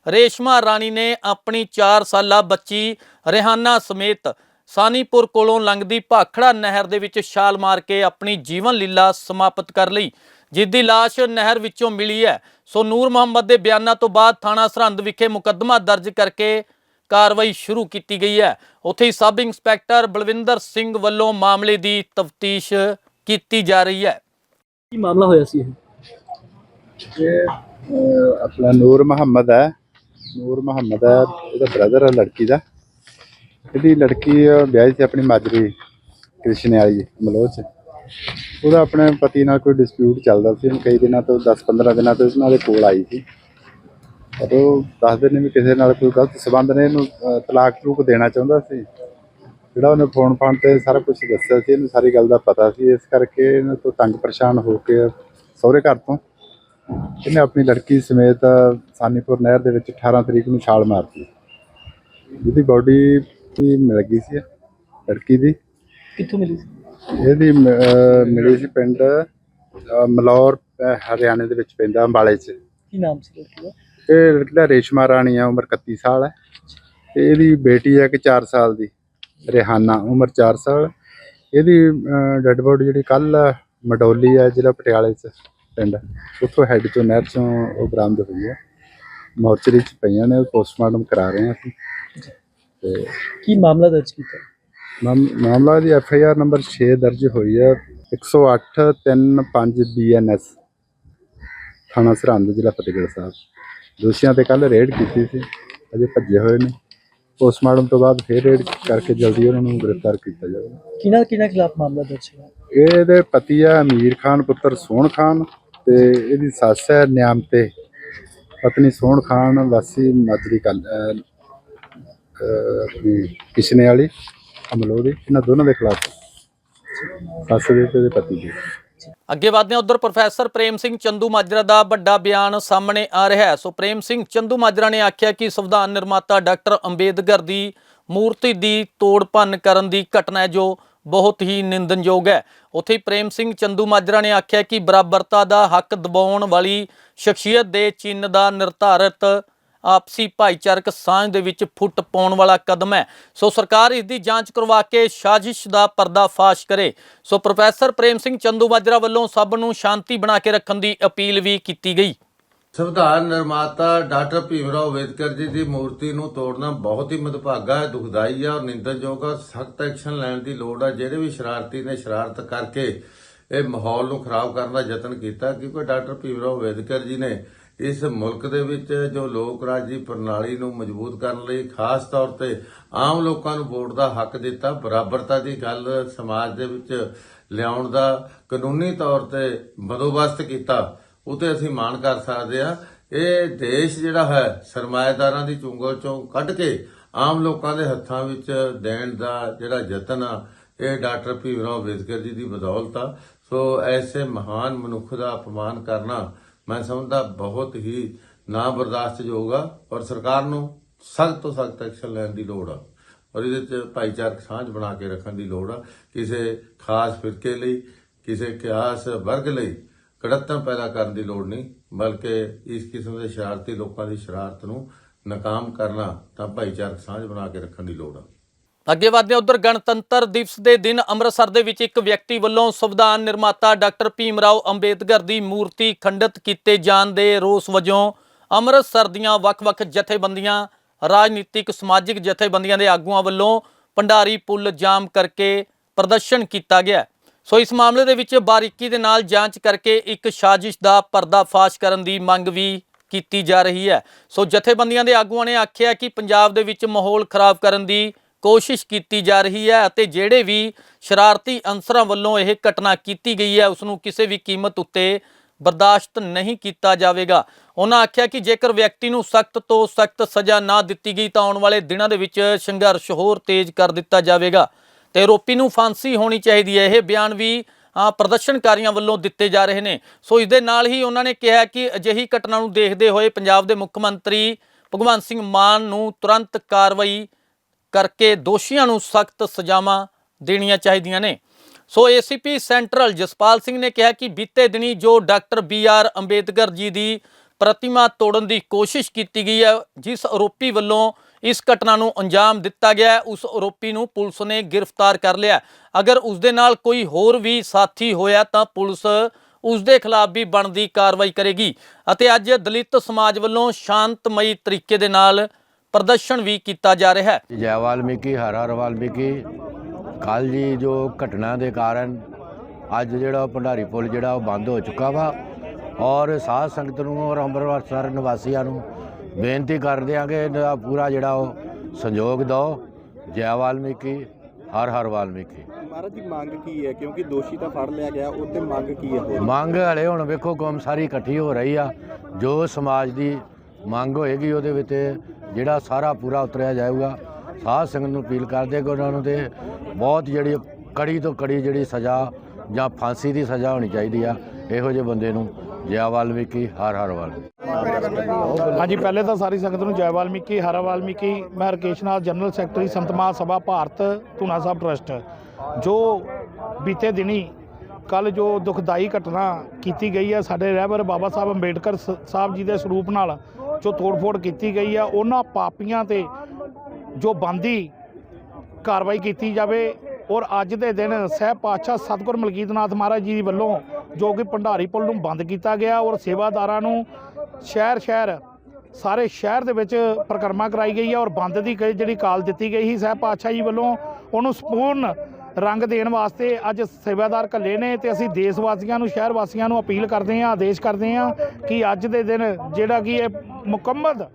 Speaker 1: ਰੇਸ਼ਮਾ ਰਾਣੀ ਨੇ ਆਪਣੀ 4 ਸਾਲਾ ਬੱਚੀ ਰਿਹਾਨਾ ਸਮੇਤ ਸਾਨੀਪੁਰ ਕੋਲੋਂ ਲੰਘਦੀ ਭਾਖੜਾ ਨਹਿਰ ਦੇ ਵਿੱਚ ਛਾਲ ਮਾਰ ਕੇ ਆਪਣੀ ਜੀਵਨ ਲੀਲਾ ਸਮਾਪਤ ਕਰ ਲਈ। ਜਿਸ ਦੀ ਲਾਸ਼ ਨਹਿਰ ਵਿੱਚੋਂ ਮਿਲੀ ਹੈ। ਸੋ ਨੂਰ ਮੁਹੰਮਦ ਦੇ ਬਿਆਨਾਂ ਤੋਂ ਬਾਅਦ ਥਾਣਾ ਸਰਹੰਦ ਵਿਖੇ ਮੁਕੱਦਮਾ ਦਰਜ ਕਰਕੇ ਕਾਰਵਾਈ ਸ਼ੁਰੂ ਕੀਤੀ ਗਈ ਹੈ। ਉੱਥੇ ਹੀ ਸਬ ਇੰਸਪੈਕਟਰ ਬਲਵਿੰਦਰ ਸਿੰਘ ਵੱਲੋਂ ਮਾਮਲੇ ਦੀ ਤਫਤੀਸ਼ ਕੀਤੀ ਜਾ ਰਹੀ ਹੈ।
Speaker 7: ਕੀ ਮਾਮਲਾ ਹੋਇਆ ਸੀ ਇਹ?
Speaker 10: ਅਹ ਆਪਣਾ ਨੂਰ ਮੁਹੰਮਦ ਹੈ। ਨੂਰ ਮੁਹੰਮਦ ਹੈ ਇਹਦਾ ਬ੍ਰਦਰ ਹੈ ਲੜਕੀ ਦਾ। ਇਹਦੀ ਲੜਕੀ ਅਹ, ਵਿਆਹੀ ਸੀ ਆਪਣੀ ਮਾਜਰੀ ਕ੍ਰਿਸ਼ਨ ਵਾਲੀ ਮਲੋਚ ਉਹਦਾ ਆਪਣੇ ਪਤੀ ਨਾਲ ਕੋਈ ਡਿਸਪਿਊਟ ਚੱਲਦਾ ਸੀ ਉਹਨੂੰ ਕਈ ਦਿਨਾਂ ਤੋਂ 10-15 ਦਿਨਾਂ ਤੋਂ ਉਹਨਾਂ ਦੇ ਕੋਲ ਆਈ ਸੀ। ਪਰ ਉਹ ਦੱਸਦੇ ਨੇ ਵੀ ਕਿਸੇ ਨਾਲ ਕੋਈ ਗਲਤ ਸਬੰਧ ਨੇ ਇਹਨੂੰ ਅਹ, ਤਲਾਕ ਤਲੂਕ ਦੇਣਾ ਚਾਹੁੰਦਾ ਸੀ। ਜਿਹੜਾ ਉਹਨੇ ਫੋਨ ਫਾਨ ਤੇ ਸਾਰਾ ਕੁਝ ਦੱਸਿਆ ਸੀ ਇਹਨੂੰ ਸਾਰੀ ਗੱਲ ਦਾ ਪਤਾ ਸੀ। ਇਸ ਕਰਕੇ ਇਹਨਾਂ ਤੋਂ ਤੰਗ ਪਰੇਸ਼ਾਨ ਹੋ ਕੇ ਸਹੁਰੇ ਘਰ ਤੋਂ ਇਹਨੇ ਆਪਣੀ ਲੜਕੀ ਸਮੇਤ ਸਾਨੀਪੁਰ ਨਹਿਰ ਦੇ ਵਿੱਚ 18 ਤਰੀਕ ਨੂੰ ਛਾਲ ਮਾਰਤੀ। ਜਿਹਦੀ ਬਾਡੀ ਵੀ ਮਿਲ ਗਈ ਸੀ ਲੜਕੀ ਦੀ।
Speaker 7: ਕਿੱਥੋਂ ਮਿਲੀ ਸੀ?
Speaker 10: ਇਹਦੀ ਮਿਲੀ ਸੀ ਪਿੰਡ ਮਲੌਰ ਹਰਿਆਣੇ ਦੇ ਵਿੱਚ ਪੈਂਦਾ ਅੰਬਾਲੇ 'ਚ।
Speaker 7: ਕੀ ਨਾਮ ਸੀ ਲੜਕੀ ਦਾ
Speaker 10: ਇਹ ਲੜਕੀ ਦਾ ਰੇਸ਼ਮਾ ਰਾਣੀ ਆ ਉਮਰ 31 ਸਾਲ ਹੈ। ਤੇ ਇਹਦੀ ਬੇਟੀ ਹੈ ਕਿ 4 ਸਾਲ ਦੀ ਰਿਹਾਨਾ ਉਮਰ 4 ਸਾਲ। ਇਹਦੀ ਡੈੱਡ ਬੋਡੀ ਜਿਹੜੀ ਕੱਲ ਮਡੋਲੀ ਹੈ ਜ਼ਿਲ੍ਹਾ ਪਟਿਆਲੇ 'ਚ ਪਿੰਡ ਉੱਥੋਂ ਹੈੱਡ ਤੋਂ ਨਹਿਰ 'ਚੋਂ ਉਹ ਬਰਾਮਦ ਹੋਈ ਹੈ। ਮੋਰਚਰੀ 'ਚ ਪਈਆਂ ਨੇ ਪੋਸਟਮਾਰਟਮ ਕਰਾ ਰਹੇ ਹਾਂ ਅਸੀਂ। ਤੇ
Speaker 7: ਕੀ ਮਾਮਲਾ ਦਰਜ ਕੀਤਾ?
Speaker 10: ਮਾਮ- ਮਾਮਲਾ ਦੀ ਐਫ ਆਈ ਆਰ ਨੰਬਰ 6 ਦਰਜ ਹੋਈ ਹੈ 108 35 ਬੀਐਨਐਸ ਥਾਣਾ ਸਰਹੰਦ ਜ਼ਿਲ੍ਹਾ ਫਤਿਹਗੜ੍ਹ ਸਾਹਿਬ। ਦੋਸ਼ੀਆਂ ਤੇ ਕੱਲ ਰੇਡ ਕੀਤੀ ਸੀ ਅਜੇ ਭੱਜੇ ਹੋਏ ਨੇ। ਪੋਸਟਮਾਰਟਮ ਤੋਂ ਬਾਅਦ ਫਿਰ ਰੇਡ ਕਰਕੇ ਜਲਦੀ ਉਹਨਾਂ ਨੂੰ ਗ੍ਰਿਫਤਾਰ ਕੀਤਾ ਜਾਵੇਗਾ
Speaker 11: ਕਿਹਨਾਂ ਕਿਹਨਾਂ ਖਿਲਾਫ ਮਾਮਲਾ ਦਰਜ ਹੈ
Speaker 10: ਇਹਦੇ ਪਤੀ ਆ ਅਮੀਰ ਖਾਨ ਪੁੱਤਰ ਸੋਹਣ ਖਾਨ ਤੇ ਇਹਦੀ ਸੱਸ ਹੈ ਨਿਆਮ ਤੇ ਪਤਨੀ ਸੋਹਣ ਖਾਨ ਵਾਸੀ ਮਾਜਰੀ ਕਲ ਅਹ, ਅਹ, ਆਪਣੀ ਕਿਸ਼ਨੇ ਵਾਲੀ। ਅਮਲੋ ਦੀ ਇਹਨਾਂ ਦੋਨਾਂ ਦੇ ਖਿਲਾਫ। ਸੱਸ ਦੇ ਤੇ ਇਹਦੇ ਪਤੀ ਦੇ।
Speaker 1: ਅੱਗੇ ਵਧਦੇ ਹਾਂ ਉਧਰ, ਪ੍ਰੋਫੈਸਰ ਪ੍ਰੇਮ ਸਿੰਘ ਚੰਦੂ ਮਾਜਰਾ ਦਾ ਵੱਡਾ ਬਿਆਨ ਸਾਹਮਣੇ ਆ ਰਿਹਾ ਹੈ। ਸੋ ਪ੍ਰੇਮ ਸਿੰਘ ਚੰਦੂ ਮਾਜਰਾ ਨੇ ਆਖਿਆ ਕਿ ਸੰਵਿਧਾਨ ਨਿਰਮਾਤਾ ਡਾਕਟਰ ਅੰਬੇਦਕਰ ਦੀ ਮੂਰਤੀ ਦੀ ਤੋੜ ਭੰਨ ਕਰਨ ਦੀ ਘਟਨਾ ਹੈ, ਜੋ ਬਹੁਤ ਹੀ ਨਿੰਦਨਯੋਗ ਹੈ। ਉੱਥੇ ਪ੍ਰੇਮ ਸਿੰਘ ਚੰਦੂ ਮਾਜਰਾ ਨੇ ਆਖਿਆ ਕਿ ਬਰਾਬਰਤਾ ਦਾ ਹੱਕ ਦਬਾਉਣ ਵਾਲੀ ਸ਼ਖਸੀਅਤ ਦੇ ਚਿੰਨ੍ਹ ਦਾ ਨਿਰਧਾਰਤ ਆਪਸੀ ਭਾਈਚਾਰਕ ਸਾਂਝ ਦੇ ਵਿੱਚ ਫੁੱਟ ਪਾਉਣ ਵਾਲਾ ਕਦਮ ਹੈ। ਸੋ ਸਰਕਾਰ ਇਸ ਦੀ ਜਾਂਚ ਕਰਵਾ ਕੇ ਸਾਜ਼ਿਸ਼ ਦਾ ਪਰਦਾਫਾਸ਼ ਕਰੇ। ਸੋ ਪ੍ਰੋਫੈਸਰ ਪ੍ਰੇਮ ਸਿੰਘ ਚੰਦੂ ਮਾਜਰਾ ਵੱਲੋਂ ਸਭ ਨੂੰ ਸ਼ਾਂਤੀ ਬਣਾ ਕੇ ਰੱਖਣ ਦੀ ਅਪੀਲ ਵੀ ਕੀਤੀ ਗਈ।
Speaker 12: ਸੰਵਿਧਾਨ ਨਿਰਮਾਤਾ ਡਾਕਟਰ ਭੀਮਰਾਓ ਅੰਬੇਦਕਰ ਜੀ ਦੀ ਮੂਰਤੀ ਨੂੰ ਤੋੜਨਾ ਬਹੁਤ ਹੀ ਮਦਭਾਗਾ ਹੈ, ਦੁਖਦਾਈ ਹੈ ਔਰ ਨਿੰਦਣਯੋਗ ਹੈ। ਸਖਤ ਐਕਸ਼ਨ ਲੈਣ ਦੀ ਲੋੜ ਹੈ। ਜਿਹੜੇ ਵੀ ਸ਼ਰਾਰਤੀ ਨੇ ਸ਼ਰਾਰਤ ਕਰਕੇ ਇਹ ਮਾਹੌਲ ਨੂੰ ਖਰਾਬ ਕਰਨ ਦਾ ਯਤਨ ਕੀਤਾ, ਕਿਉਂਕਿ ਡਾਕਟਰ ਭੀਮਰਾਓ ਅੰਬੇਦਕਰ ਜੀ ਨੇ ਇਸ ਮੁਲਕ ਦੇ ਵਿੱਚ ਜੋ ਲੋਕ ਰਾਜੀ ਪ੍ਰਣਾਲੀ ਨੂੰ ਮਜ਼ਬੂਤ ਕਰਨ ਲਈ ਖਾਸ ਤੌਰ ਤੇ ਆਮ ਲੋਕਾਂ ਨੂੰ ਵੋਟ ਦਾ ਹੱਕ ਦਿੱਤਾ ਬਰਾਬਰਤਾ ਦੀ ਗੱਲ ਸਮਾਜ ਦੇ ਵਿੱਚ ਲਿਆਉਣ ਦਾ ਕਾਨੂੰਨੀ ਤੌਰ ਤੇ ਬੰਦੋਬਸਤ ਕੀਤਾ ਉਤੇ ਅਸੀਂ ਮਾਣ ਕਰ ਸਕਦੇ ਆ ਇਹ ਦੇਸ਼ ਜਿਹੜਾ ਹੈ, ਸਰਮਾਏਦਾਰਾਂ ਦੀ ਚੁੰਗਲ ਚੋਂ ਕੱਢ ਕੇ ਆਮ ਲੋਕਾਂ ਦੇ ਹੱਥਾਂ ਵਿੱਚ ਦੇਣ ਦਾ ਜਿਹੜਾ ਯਤਨ ਆ, ਇਹ ਡਾਕਟਰ ਭੀਮਰਾਓ ਅੰਬੇਦਕਰ ਜੀ ਦੀ ਬਦੌਲਤ ਆ। ਸੋ ਐਸੇ ਮਹਾਨ ਮਨੁੱਖ ਦਾ ਅਪਮਾਨ ਕਰਨਾ ਮੈਂ ਸਮਝਦਾ ਬਹੁਤ ਹੀ ਨਾ ਬਰਦਾਸ਼ਤਯੋਗ ਆ ਔਰ ਸਰਕਾਰ ਨੂੰ ਸਖਤ ਤੋਂ ਸਖਤ ਐਕਸ਼ਨ ਲੈਣ ਦੀ ਲੋੜ ਆ। ਔਰ ਇਹਦੇ ਚ ਭਾਈਚਾਰਕ ਸਾਂਝ ਬਣਾ ਕੇ ਰੱਖਣ ਦੀ ਲੋੜ ਆ। ਕਿਸੇ ਖਾਸ ਫਿਰਕੇ ਲਈ, ਕਿਸੇ ਖਾਸ ਵਰਗ ਲਈ ਕੜੱਤਣ ਪੈਦਾ ਕਰਨ ਦੀ ਲੋੜ ਨਹੀਂ, ਬਲਕਿ ਇਸ ਕਿਸਮ ਦੇ ਸ਼ਰਾਰਤੀ ਲੋਕਾਂ ਦੀ ਸ਼ਰਾਰਤ ਨੂੰ ਨਾਕਾਮ ਕਰਨਾ ਤਾਂ ਭਾਈਚਾਰਕ ਸਾਂਝ ਬਣਾ ਕੇ ਰੱਖਣ ਦੀ ਲੋੜ ਆ।
Speaker 1: ਅੱਗੇ ਵਧਦੇ ਉਧਰ ਗਣਤੰਤਰ ਦਿਵਸ ਦੇ ਦਿਨ ਅੰਮ੍ਰਿਤਸਰ ਦੇ ਵਿੱਚ ਇੱਕ ਵਿਅਕਤੀ ਵੱਲੋਂ ਸੰਵਿਧਾਨ ਨਿਰਮਾਤਾ ਡਾਕਟਰ ਭੀਮ ਰਾਓ ਅੰਬੇਦਕਰ ਦੀ ਮੂਰਤੀ ਖੰਡਿਤ ਕੀਤੇ ਜਾਣ ਦੇ ਰੋਸ ਵਜੋਂ ਅੰਮ੍ਰਿਤਸਰ ਦੀਆਂ ਵੱਖ-ਵੱਖ ਜਥੇਬੰਦੀਆਂ, ਰਾਜਨੀਤਿਕ, ਸਮਾਜਿਕ ਜਥੇਬੰਦੀਆਂ ਦੇ ਆਗੂਆਂ ਵੱਲੋਂ ਭੰਡਾਰੀ ਪੁਲ ਜਾਮ ਕਰਕੇ ਪ੍ਰਦਰਸ਼ਨ ਕੀਤਾ ਗਿਆ। ਸੋ ਇਸ ਮਾਮਲੇ ਦੇ ਵਿੱਚ ਬਾਰੀਕੀ ਦੇ ਨਾਲ ਜਾਂਚ ਕਰਕੇ ਇੱਕ ਸਾਜ਼ਿਸ਼ ਦਾ ਪਰਦਾਫਾਸ਼ ਕਰਨ ਦੀ ਮੰਗ ਵੀ ਕੀਤੀ ਜਾ ਰਹੀ ਹੈ। ਸੋ ਜਥੇਬੰਦੀਆਂ ਦੇ ਆਗੂਆਂ ਨੇ ਆਖਿਆ ਕਿ ਪੰਜਾਬ ਦੇ ਵਿੱਚ ਮਾਹੌਲ ਖਰਾਬ ਕਰਨ ਦੀ ਕੋਸ਼ਿਸ਼ ਕੀਤੀ ਜਾ ਰਹੀ ਹੈ ਅਤੇ ਜਿਹੜੇ ਵੀ ਸ਼ਰਾਰਤੀ ਅਨਸਰਾਂ ਵੱਲੋਂ ਇਹ ਘਟਨਾ ਕੀਤੀ ਗਈ ਹੈ ਉਸ ਨੂੰ ਕਿਸੇ ਵੀ ਕੀਮਤ ਉੱਤੇ ਬਰਦਾਸ਼ਤ ਨਹੀਂ ਕੀਤਾ ਜਾਵੇਗਾ। ਉਹਨਾਂ ਆਖਿਆ ਕਿ ਜੇਕਰ ਵਿਅਕਤੀ ਨੂੰ ਸਖਤ ਤੋਂ ਸਖਤ ਸਜ਼ਾ ਨਾ ਦਿੱਤੀ ਗਈ, ਤਾਂ ਆਉਣ ਵਾਲੇ ਦਿਨਾਂ ਦੇ ਵਿੱਚ ਸੰਘਰਸ਼ ਹੋਰ ਤੇਜ਼ ਕਰ ਦਿੱਤਾ ਜਾਵੇਗਾ ਤੇ ਆਰੋਪੀ ਨੂੰ ਫਾਂਸੀ ਹੋਣੀ ਚਾਹੀਦੀ ਹੈ। ਇਹ ਬਿਆਨ ਵੀ ਪ੍ਰਦਰਸ਼ਨਕਾਰੀਆਂ ਵੱਲੋਂ ਦਿੱਤੇ ਜਾ ਰਹੇ ਨੇ। ਸੋ ਇਸ ਦੇ ਨਾਲ ਹੀ ਉਹਨਾਂ ਨੇ ਕਿਹਾ ਕਿ ਅਜਿਹੀ ਘਟਨਾ ਨੂੰ ਦੇਖਦੇ ਹੋਏ ਪੰਜਾਬ ਦੇ ਮੁੱਖ ਮੰਤਰੀ ਭਗਵੰਤ ਸਿੰਘ ਮਾਨ ਨੂੰ ਤੁਰੰਤ ਕਾਰਵਾਈ ਕਰਕੇ ਦੋਸ਼ੀਆਂ ਨੂੰ ਸਖਤ ਸਜ਼ਾਵਾਂ ਦੇਣੀਆਂ ਚਾਹੀਦੀਆਂ ਨੇ। So ACP central Jaspal Singh ਨੇ ਕਿਹਾ ਕਿ ਬੀਤੇ ਦਿਨੀ ਜੋ doctor B R Ambedkar ji ਦੀ ਪ੍ਰਤਿਮਾ ਤੋੜਨ ਦੀ ਕੋਸ਼ਿਸ਼ ਕੀਤੀ ਗਈ ਹੈ ਜਿਸ ਆਰੋਪੀ ਵੱਲੋਂ ਇਸ ਘਟਨਾ ਨੂੰ ਅੰਜਾਮ ਦਿੱਤਾ ਗਿਆ ਹੈ, ਉਸ ਆਰੋਪੀ ਨੂੰ ਪੁਲਿਸ ਨੇ ਗ੍ਰਿਫਤਾਰ ਕਰ ਲਿਆ ਅਗਰ ਉਸ ਦੇ ਨਾਲ ਕੋਈ ਹੋਰ ਵੀ ਸਾਥੀ ਹੋਇਆ ਤਾਂ ਪੁਲਿਸ ਉਸ ਦੇ ਖਿਲਾਫ ਵੀ ਬਣਦੀ ਕਾਰਵਾਈ ਕਰੇਗੀ। ਅਤੇ ਅੱਜ ਦਲਿਤ ਸਮਾਜ ਵੱਲੋਂ ਸ਼ਾਂਤਮਈ ਤਰੀਕੇ ਦੇ ਨਾਲ ਪ੍ਰਦਰਸ਼ਨ ਵੀ ਕੀਤਾ ਜਾ ਰਿਹਾ ਹੈ।
Speaker 13: ਜੈ ਵਾਲਮੀਕੀ ਹਰ ਹਰ ਵਾਲਮੀਕੀ। ਕੱਲ ਜੀ ਜੋ ਘਟਨਾ ਦੇ ਕਾਰਨ ਅੱਜ ਜਿਹੜਾ ਉਹ ਭੰਡਾਰੀ ਪੁਲ ਜਿਹੜਾ ਉਹ ਬੰਦ ਹੋ ਚੁੱਕਾ ਵਾ ਔਰ ਸਾਧ ਸੰਗਤ ਨੂੰ ਔਰ ਅੰਮ੍ਰਿਤਸਰ ਨਿਵਾਸੀਆਂ ਨੂੰ ਬੇਨਤੀ ਕਰਦੇ ਹਾਂ ਕਿ ਇਹਦਾ ਪੂਰਾ ਜਿਹੜਾ ਉਹ ਸੰਯੋਗ ਦਿਓ। ਜੈ ਵਾਲਮੀਕੀ ਹਰ ਹਰ ਵਾਲਮੀਕੀ।
Speaker 11: ਮਹਾਰਾਜ ਦੀ ਮੰਗ ਕੀ ਹੈ? ਕਿਉਂਕਿ ਦੋਸ਼ੀ ਤਾਂ ਫੜ ਲਿਆ ਗਿਆ ਉੱਤੇ ਮੰਗ ਕੀ ਹੈ
Speaker 13: ਮੰਗ ਹਲੇ ਹੁਣ ਵੇਖੋ ਕੌਮ ਸਾਰੀ ਇਕੱਠੀ ਹੋ ਰਹੀ ਆ। ਜੋ ਸਮਾਜ ਦੀ ਮੰਗ ਹੋਏਗੀ ਉਹਦੇ ਵਿੱਚ ਜਿਹੜਾ ਸਾਰਾ ਪੂਰਾ ਉਤਰਿਆ ਜਾਊਗਾ। ਸਾਧ ਸੰਗਤ ਨੂੰ ਅਪੀਲ ਕਰਦੇ ਕਿ ਉਹਨਾਂ ਨੂੰ ਤੇ ਬਹੁਤ ਜਿਹੜੀ ਕੜੀ ਤੋਂ ਕੜੀ ਜਿਹੜੀ ਸਜ਼ਾ ਜਾਂ ਫਾਂਸੀ ਦੀ ਸਜ਼ਾ ਹੋਣੀ ਚਾਹੀਦੀ ਆ, ਇਹੋ ਜਿਹੇ ਬੰਦੇ ਨੂੰ ਜੈ ਵਾਲਮੀਕੀ, ਹਰ ਹਰ ਵਾਲਮੀਕੀ।
Speaker 14: ਹਾਂਜੀ, ਪਹਿਲੇ ਤਾਂ ਸਾਰੀ ਸੰਗਤ ਨੂੰ ਜੈ ਵਾਲਮੀਕੀ, ਹਰ ਵਾਲਮੀਕੀ, ਮੈਂ ਰਕੇਸ਼ ਨਾਥ ਜਨਰਲ ਸੈਕਟਰੀ ਸੰਤ ਮਹਾਸਭਾ ਭਾਰਤ ਧੂਨਾ ਸਾਹਿਬ ਟਰਸਟ। ਜੋ ਬੀਤੇ ਦਿਨੀ ਕੱਲ ਜੋ ਦੁਖਦਾਈ ਘਟਨਾ ਕੀਤੀ ਗਈ ਹੈ, ਸਾਡੇ ਰਹਿਬਰ ਬਾਬਾ ਸਾਹਿਬ ਅੰਬੇਡਕਰ ਸ- ਸਾਹਿਬ ਜੀ ਦੇ ਸਰੂਪ ਨਾਲ ਜੋ ਤੋੜਫੋੜ ਕੀਤੀ ਗਈ ਹੈ, ਉਹਨਾਂ ਪਾਪੀਆਂ ਤੇ ਜੋ ਬੰਦੀ ਕਾਰਵਾਈ ਕੀਤੀ ਜਾਵੇ ਔਰ ਅੱਜ ਦੇ ਦਿਨ ਸਹਿਬ ਪਾਤਸ਼ਾਹ ਸਤਿਗੁਰ ਮਲਕੀਤ ਨਾਥ ਮਹਾਰਾਜ ਜੀ ਵੱਲੋਂ ਜੋ ਕਿ ਭੰਡਾਰੀ ਪੁਲ ਨੂੰ ਬੰਦ ਕੀਤਾ ਗਿਆ ਔਰ ਸੇਵਾਦਾਰਾਂ ਨੂੰ ਸ਼ਹਿਰ ਸ਼ਹਿਰ ਸਾਰੇ ਸ਼ਹਿਰ ਦੇ ਵਿੱਚ ਪ੍ਰਕਰਮਾ ਕਰਾਈ ਗਈ ਹੈ ਔਰ ਬੰਦ ਦੀ ਕ- ਜਿਹੜੀ ਕਾਲ ਦਿੱਤੀ ਗਈ ਸੀ, ਸਹਿਬ ਪਾਤਸ਼ਾਹ ਜੀ ਵੱਲੋਂ, ਉਹਨੂੰ ਸੰਪੂਰਨ ਰੰਗ ਦੇਣ ਵਾਸਤੇ ਅੱਜ ਸੇਵਾਦਾਰ ਘੱਲੇ ਨੇ ਤੇ ਅਸੀਂ ਦੇਸ਼ ਵਾਸੀਆਂ ਨੂੰ ਸ਼ਹਿਰ ਵਾਸੀਆਂ ਨੂੰ ਅਪੀਲ ਕਰਦੇ ਹਾਂ ਆਦੇਸ਼ ਕਰਦੇ ਹਾਂ ਕਿ ਅੱਜ ਦੇ ਦਿਨ ਜਿਹੜਾ ਕਿ ਇਹ ਮੁਕੰਮਲ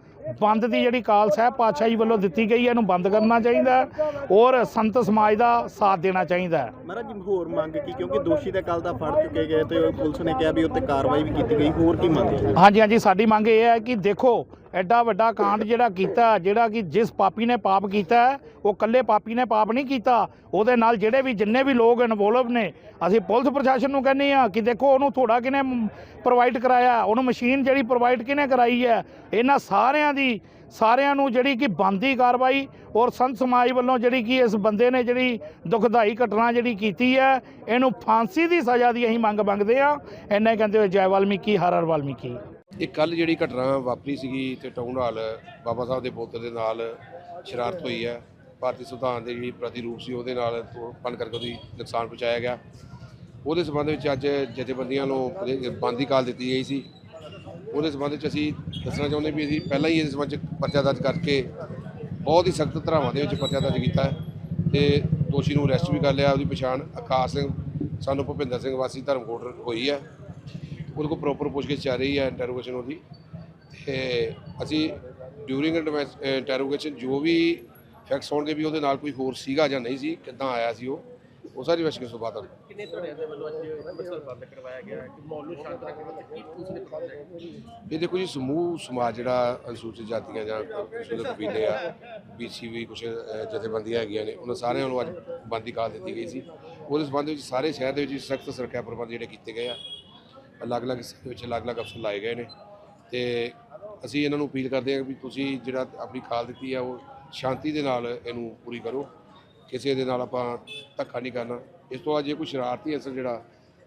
Speaker 14: ਬੰਦ ਦੀ ਜਿਹੜੀ ਕਾਲ ਸਾਹਿਬ ਪਾਤਸ਼ਾਹੀ ਵੱਲੋਂ ਦਿੱਤੀ ਗਈ ਹੈ ਇਹਨੂੰ ਬੰਦ ਕਰਨਾ ਚਾਹੀਦਾ ਔਰ ਸੰਤ ਸਮਾਜ ਦਾ ਸਾਥ ਦੇਣਾ ਚਾਹੀਦਾ ਹੈ।
Speaker 11: ਮਹਾਰਾਜ ਜੀ ਹੋਰ ਮੰਗ ਕੀ? ਕਿਉਂਕਿ ਦੋਸ਼ੀ ਤਾਂ ਕੱਲ ਦਾ ਫੜ ਚੁੱਕੇ ਗਏ ਤੇ ਪੁਲਿਸ ਨੇ ਕਿਹਾ ਵੀ ਉੱਤੇ ਕਾਰਵਾਈ ਵੀ ਕੀਤੀ ਗਈ ਹੋਰ ਕੀ ਮੰਗ
Speaker 14: ਹਾਂਜੀ ਹਾਂਜੀ ਸਾਡੀ ਮੰਗ ਇਹ ਹੈ ਕਿ ਦੇਖੋ ਐਡਾ ਵੱਡਾ ਕਾਂਡ ਜਿਹੜਾ ਕੀਤਾ, ਜਿਹੜਾ ਕਿ ਜਿਸ ਪਾਪੀ ਨੇ ਪਾਪ ਕੀਤਾ, ਉਹ ਕੱਲੇ ਪਾਪੀ ਨੇ ਪਾਪ ਨਹੀਂ ਕੀਤਾ, ਉਹਦੇ ਨਾਲ ਜਿਹੜੇ ਵੀ ਜਿੰਨੇ ਵੀ ਲੋਕ ਇਨਵੋਲਵ ਨੇ, ਅਸੀਂ ਪੁਲਿਸ ਪ੍ਰਸ਼ਾਸਨ ਨੂੰ ਕਹਿੰਦੇ ਆ ਕਿ ਦੇਖੋ ਉਹਨੂੰ ਥੋੜਾ ਕਿਨੇ ਪ੍ਰੋਵਾਈਡ ਕਰਾਇਆ, ਉਹਨੂੰ ਮਸ਼ੀਨ ਜਿਹੜੀ ਪ੍ਰੋਵਾਈਡ ਕਿਨੇ ਕਰਾਈ ਹੈ, ਇਹਨਾਂ ਸਾਰਿਆਂ ਦੀ, ਸਾਰਿਆਂ ਨੂੰ ਜਿਹੜੀ ਕਿ ਬੰਦੀ ਕਾਰਵਾਈ ਔਰ ਸੰਤ ਸਮਾਜ ਵੱਲੋਂ ਜਿਹੜੀ ਕਿ ਇਸ ਬੰਦੇ ਨੇ ਜਿਹੜੀ ਦੁਖਦਾਈ ਘਟਨਾ ਜਿਹੜੀ ਕੀਤੀ ਹੈ, ਇਹਨੂੰ ਫਾਂਸੀ ਦੀ ਸਜ਼ਾ ਦੀ ਅਸੀਂ ਮੰਗ ਮੰਗਦੇ ਆ ਇੰਨੇ ਕਹਿੰਦੇ ਹੋਏ ਜੈ ਵਾਲਮੀਕੀ, ਹਰ ਹਰ ਵਾਲਮੀਕੀ।
Speaker 15: ਇਹ ਕੱਲ ਜਿਹੜੀ ਘਟਨਾ ਵਾਪਰੀ ਸੀਗੀ ਤੇ ਟਾਊਨ ਹਾਲ ਬਾਬਾ ਸਾਹਿਬ ਦੇ ਬੁੱਤ ਦੇ ਨਾਲ ਸ਼ਰਾਰਤ ਹੋਈ ਹੈ। ਭਾਰਤੀ ਸੰਵਿਧਾਨ ਦੇ ਜਿਹੜੀ ਪ੍ਰਤੀਰੂਪ ਸੀ, ਉਹਦੇ ਨਾਲ ਤੋੜਪਨ ਕਰਕੇ ਉਹਦੀ ਨੁਕਸਾਨ ਪਹੁੰਚਾਇਆ ਗਿਆ। ਉਹਦੇ ਸੰਬੰਧ ਵਿੱਚ ਅੱਜ ਜਥੇਬੰਦੀਆਂ ਨੂੰ ਬੰਦੀ ਕਾਲ ਦਿੱਤੀ ਗਈ ਸੀ। ਉਹਦੇ ਸੰਬੰਧ ਵਿੱਚ ਅਸੀਂ ਦੱਸਣਾ ਚਾਹੁੰਦੇ ਵੀ ਅਸੀਂ ਪਹਿਲਾਂ ਹੀ ਇਸ ਸੰਬੰਧ 'ਚ ਪਰਚਾ ਦਰਜ ਕਰਕੇ ਬਹੁਤ ਹੀ ਸਖਤ ਧਰਾਵਾਂ ਦੇ ਵਿੱਚ ਪਰਚਾ ਦਰਜ ਕੀਤਾ ਹੈ ਤੇ ਦੋਸ਼ੀ ਨੂੰ ਅਰੈਸਟ ਵੀ ਕਰ ਲਿਆ, ਉਹਦੀ ਪਛਾਣ ਆਕਾਸ਼ ਸਿੰਘ, ਸਾਨੂੰ ਭੁਪਿੰਦਰ ਸਿੰਘ ਵਾਸੀ ਧਰਮਕੋਟ ਹੋਈ ਹੈ। ਉਹਦੇ ਕੋਲ ਪ੍ਰੋਪਰ ਪੁੱਛਗਿੱਛ ਚੱਲ ਰਹੀ ਹੈ ਇੰਟਰੋਗੇਸ਼ਨ ਉਹਦੀ। ਤੇ ਅਸੀਂ ਡਿਊਰਿੰਗ ਇੰਟਰੋਗੇਸ਼ਨ ਜੋ ਵੀ ਫੈਕਟਸ ਹੋਣਗੇ ਵੀ ਉਹਦੇ ਨਾਲ ਕੋਈ ਹੋਰ ਸੀਗਾ ਜਾਂ ਨਹੀਂ ਸੀ ਕਿੱਦਾਂ ਆਇਆ ਸੀ ਉਹ ਉਹ ਸਾਰੀ ਇਨਵੈਸਟੀਗੇਸ਼ਨ ਤੋਂ ਬਾਅਦ
Speaker 11: ਕਿੰਨੇ ਧੜਿਆਂ ਦੇ ਵੱਲੋਂ ਅੱਜ ਅੰਮ੍ਰਿਤਸਰ ਬੰਦ ਕਰਵਾਇਆ ਗਿਆ ਹੈ? ਕਿ ਮਾਹੌਲ ਨੂੰ ਸ਼ਾਂਤ ਰੱਖਣ ਵਾਸਤੇ ਕੀ ਨੇ ਕੀਤਾ
Speaker 15: ਇਹ ਦੇਖੋ ਜੀ ਸਮੂਹ ਸਮਾਜ ਜਿਹੜਾ ਅਨੁਸੂਚਿਤ ਜਾਤੀਆਂ ਜਾਂ ਅਨੁਸੂਚਿਤ ਕਬੀਲੇ ਆ ਬੀਸੀ ਵੀ ਕੁਝ ਜਥੇਬੰਦੀਆਂ ਹੈਗੀਆਂ ਨੇ ਉਹਨਾਂ ਸਾਰਿਆਂ ਨੂੰ ਅੱਜ ਬੰਦੀ ਕਾਲ ਦਿੱਤੀ ਗਈ ਸੀ। ਉਹਦੇ ਸੰਬੰਧ ਵਿੱਚ ਸਾਰੇ ਸ਼ਹਿਰ ਦੇ ਵਿੱਚ ਸਖਤ ਸੁਰੱਖਿਆ ਪ੍ਰਬੰਧ ਜਿਹੜੇ ਕੀਤੇ ਗਏ ਆ। ਅਲੱਗ-ਅਲੱਗ ਹਿੱਸੇ ਵਿੱਚ ਅਲੱਗ-ਅਲੱਗ ਅਫਸਰ ਲਾਏ ਗਏ ਨੇ। ਤੇ ਅਸੀਂ ਇਹਨਾਂ ਨੂੰ ਅਪੀਲ ਕਰਦੇ ਹਾਂ ਵੀ ਤੁਸੀਂ ਜਿਹੜਾ ਆਪਣੀ ਕਾਲ ਦਿੱਤੀ ਆ ਉਹ ਸ਼ਾਂਤੀ ਦੇ ਨਾਲ ਇਹਨੂੰ ਪੂਰੀ ਕਰੋ। ਕਿਸੇ ਦੇ ਨਾਲ ਆਪਾਂ ਧੱਕਾ ਨਹੀਂ ਕਰਨਾ। ਇਸ ਤੋਂ ਬਾਅਦ ਜੇ ਕੋਈ ਸ਼ਰਾਰਤੀ ਅਸਰ ਜਿਹੜਾ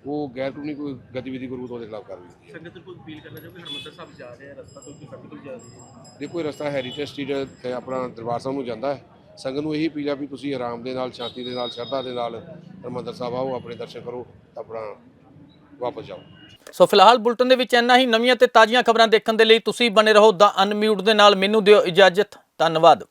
Speaker 15: ਉਹ ਗੈਰ ਕਾਨੂੰਨੀ ਕੋਈ ਗਤੀਵਿਧੀ ਕਰੂ ਤਾਂ ਉਹਦੇ ਖਿਲਾਫ ਕਾਰਵਾਈ
Speaker 11: ਸੰਗਤ ਨੂੰ ਅਪੀਲ ਕਰਨਾ ਚਾਹੁੰਦੇ ਹਰਮੰਦਰ ਸਾਹਿਬ ਜਾ ਰਹੇ ਆ ਰਸਤਾ ਕੋਈ ਸੜਕ ਤੋਂ ਜਾ ਰਹੀ ਹੈ।
Speaker 15: ਦੇਖੋ ਇਹ ਰਸਤਾ ਹੈਰੀਟੇਜ ਸਟਰੀਟ ਤੇ ਆਪਣਾ ਦਰਬਾਰ ਸਾਹਿਬ ਨੂੰ ਜਾਂਦਾ ਹੈ। ਸੰਗਤ ਨੂੰ ਇਹੀ ਅਪੀਲ ਆ ਵੀ ਤੁਸੀਂ ਆਰਾਮ ਦੇ ਨਾਲ ਸ਼ਾਂਤੀ ਦੇ ਨਾਲ ਸ਼ਰਧਾ ਦੇ ਨਾਲ ਹਰਿਮੰਦਰ ਸਾਹਿਬ ਆਓ ਆਪਣੇ ਦਰਸ਼ਨ ਕਰੋ ਆਪਣਾ ਵਾਪਸ ਜਾਓ।
Speaker 1: ਸੋ ਫਿਲਹਾਲ ਬੁਲਟਨ ਦੇ ਵਿੱਚ ਇੰਨਾ ਹੀ। ਨਵੀਆਂ ਤੇ ਤਾਜ਼ੀਆਂ ਖਬਰਾਂ ਦੇਖਣ ਦੇ ਲਈ ਤੁਸੀਂ ਬਣੇ ਰਹੋ ਦਾ ਅਨਮਿਊਟ ਦੇ ਨਾਲ। ਮੈਨੂੰ ਦਿਓ ਇਜਾਜ਼ਤ। ਧੰਨਵਾਦ।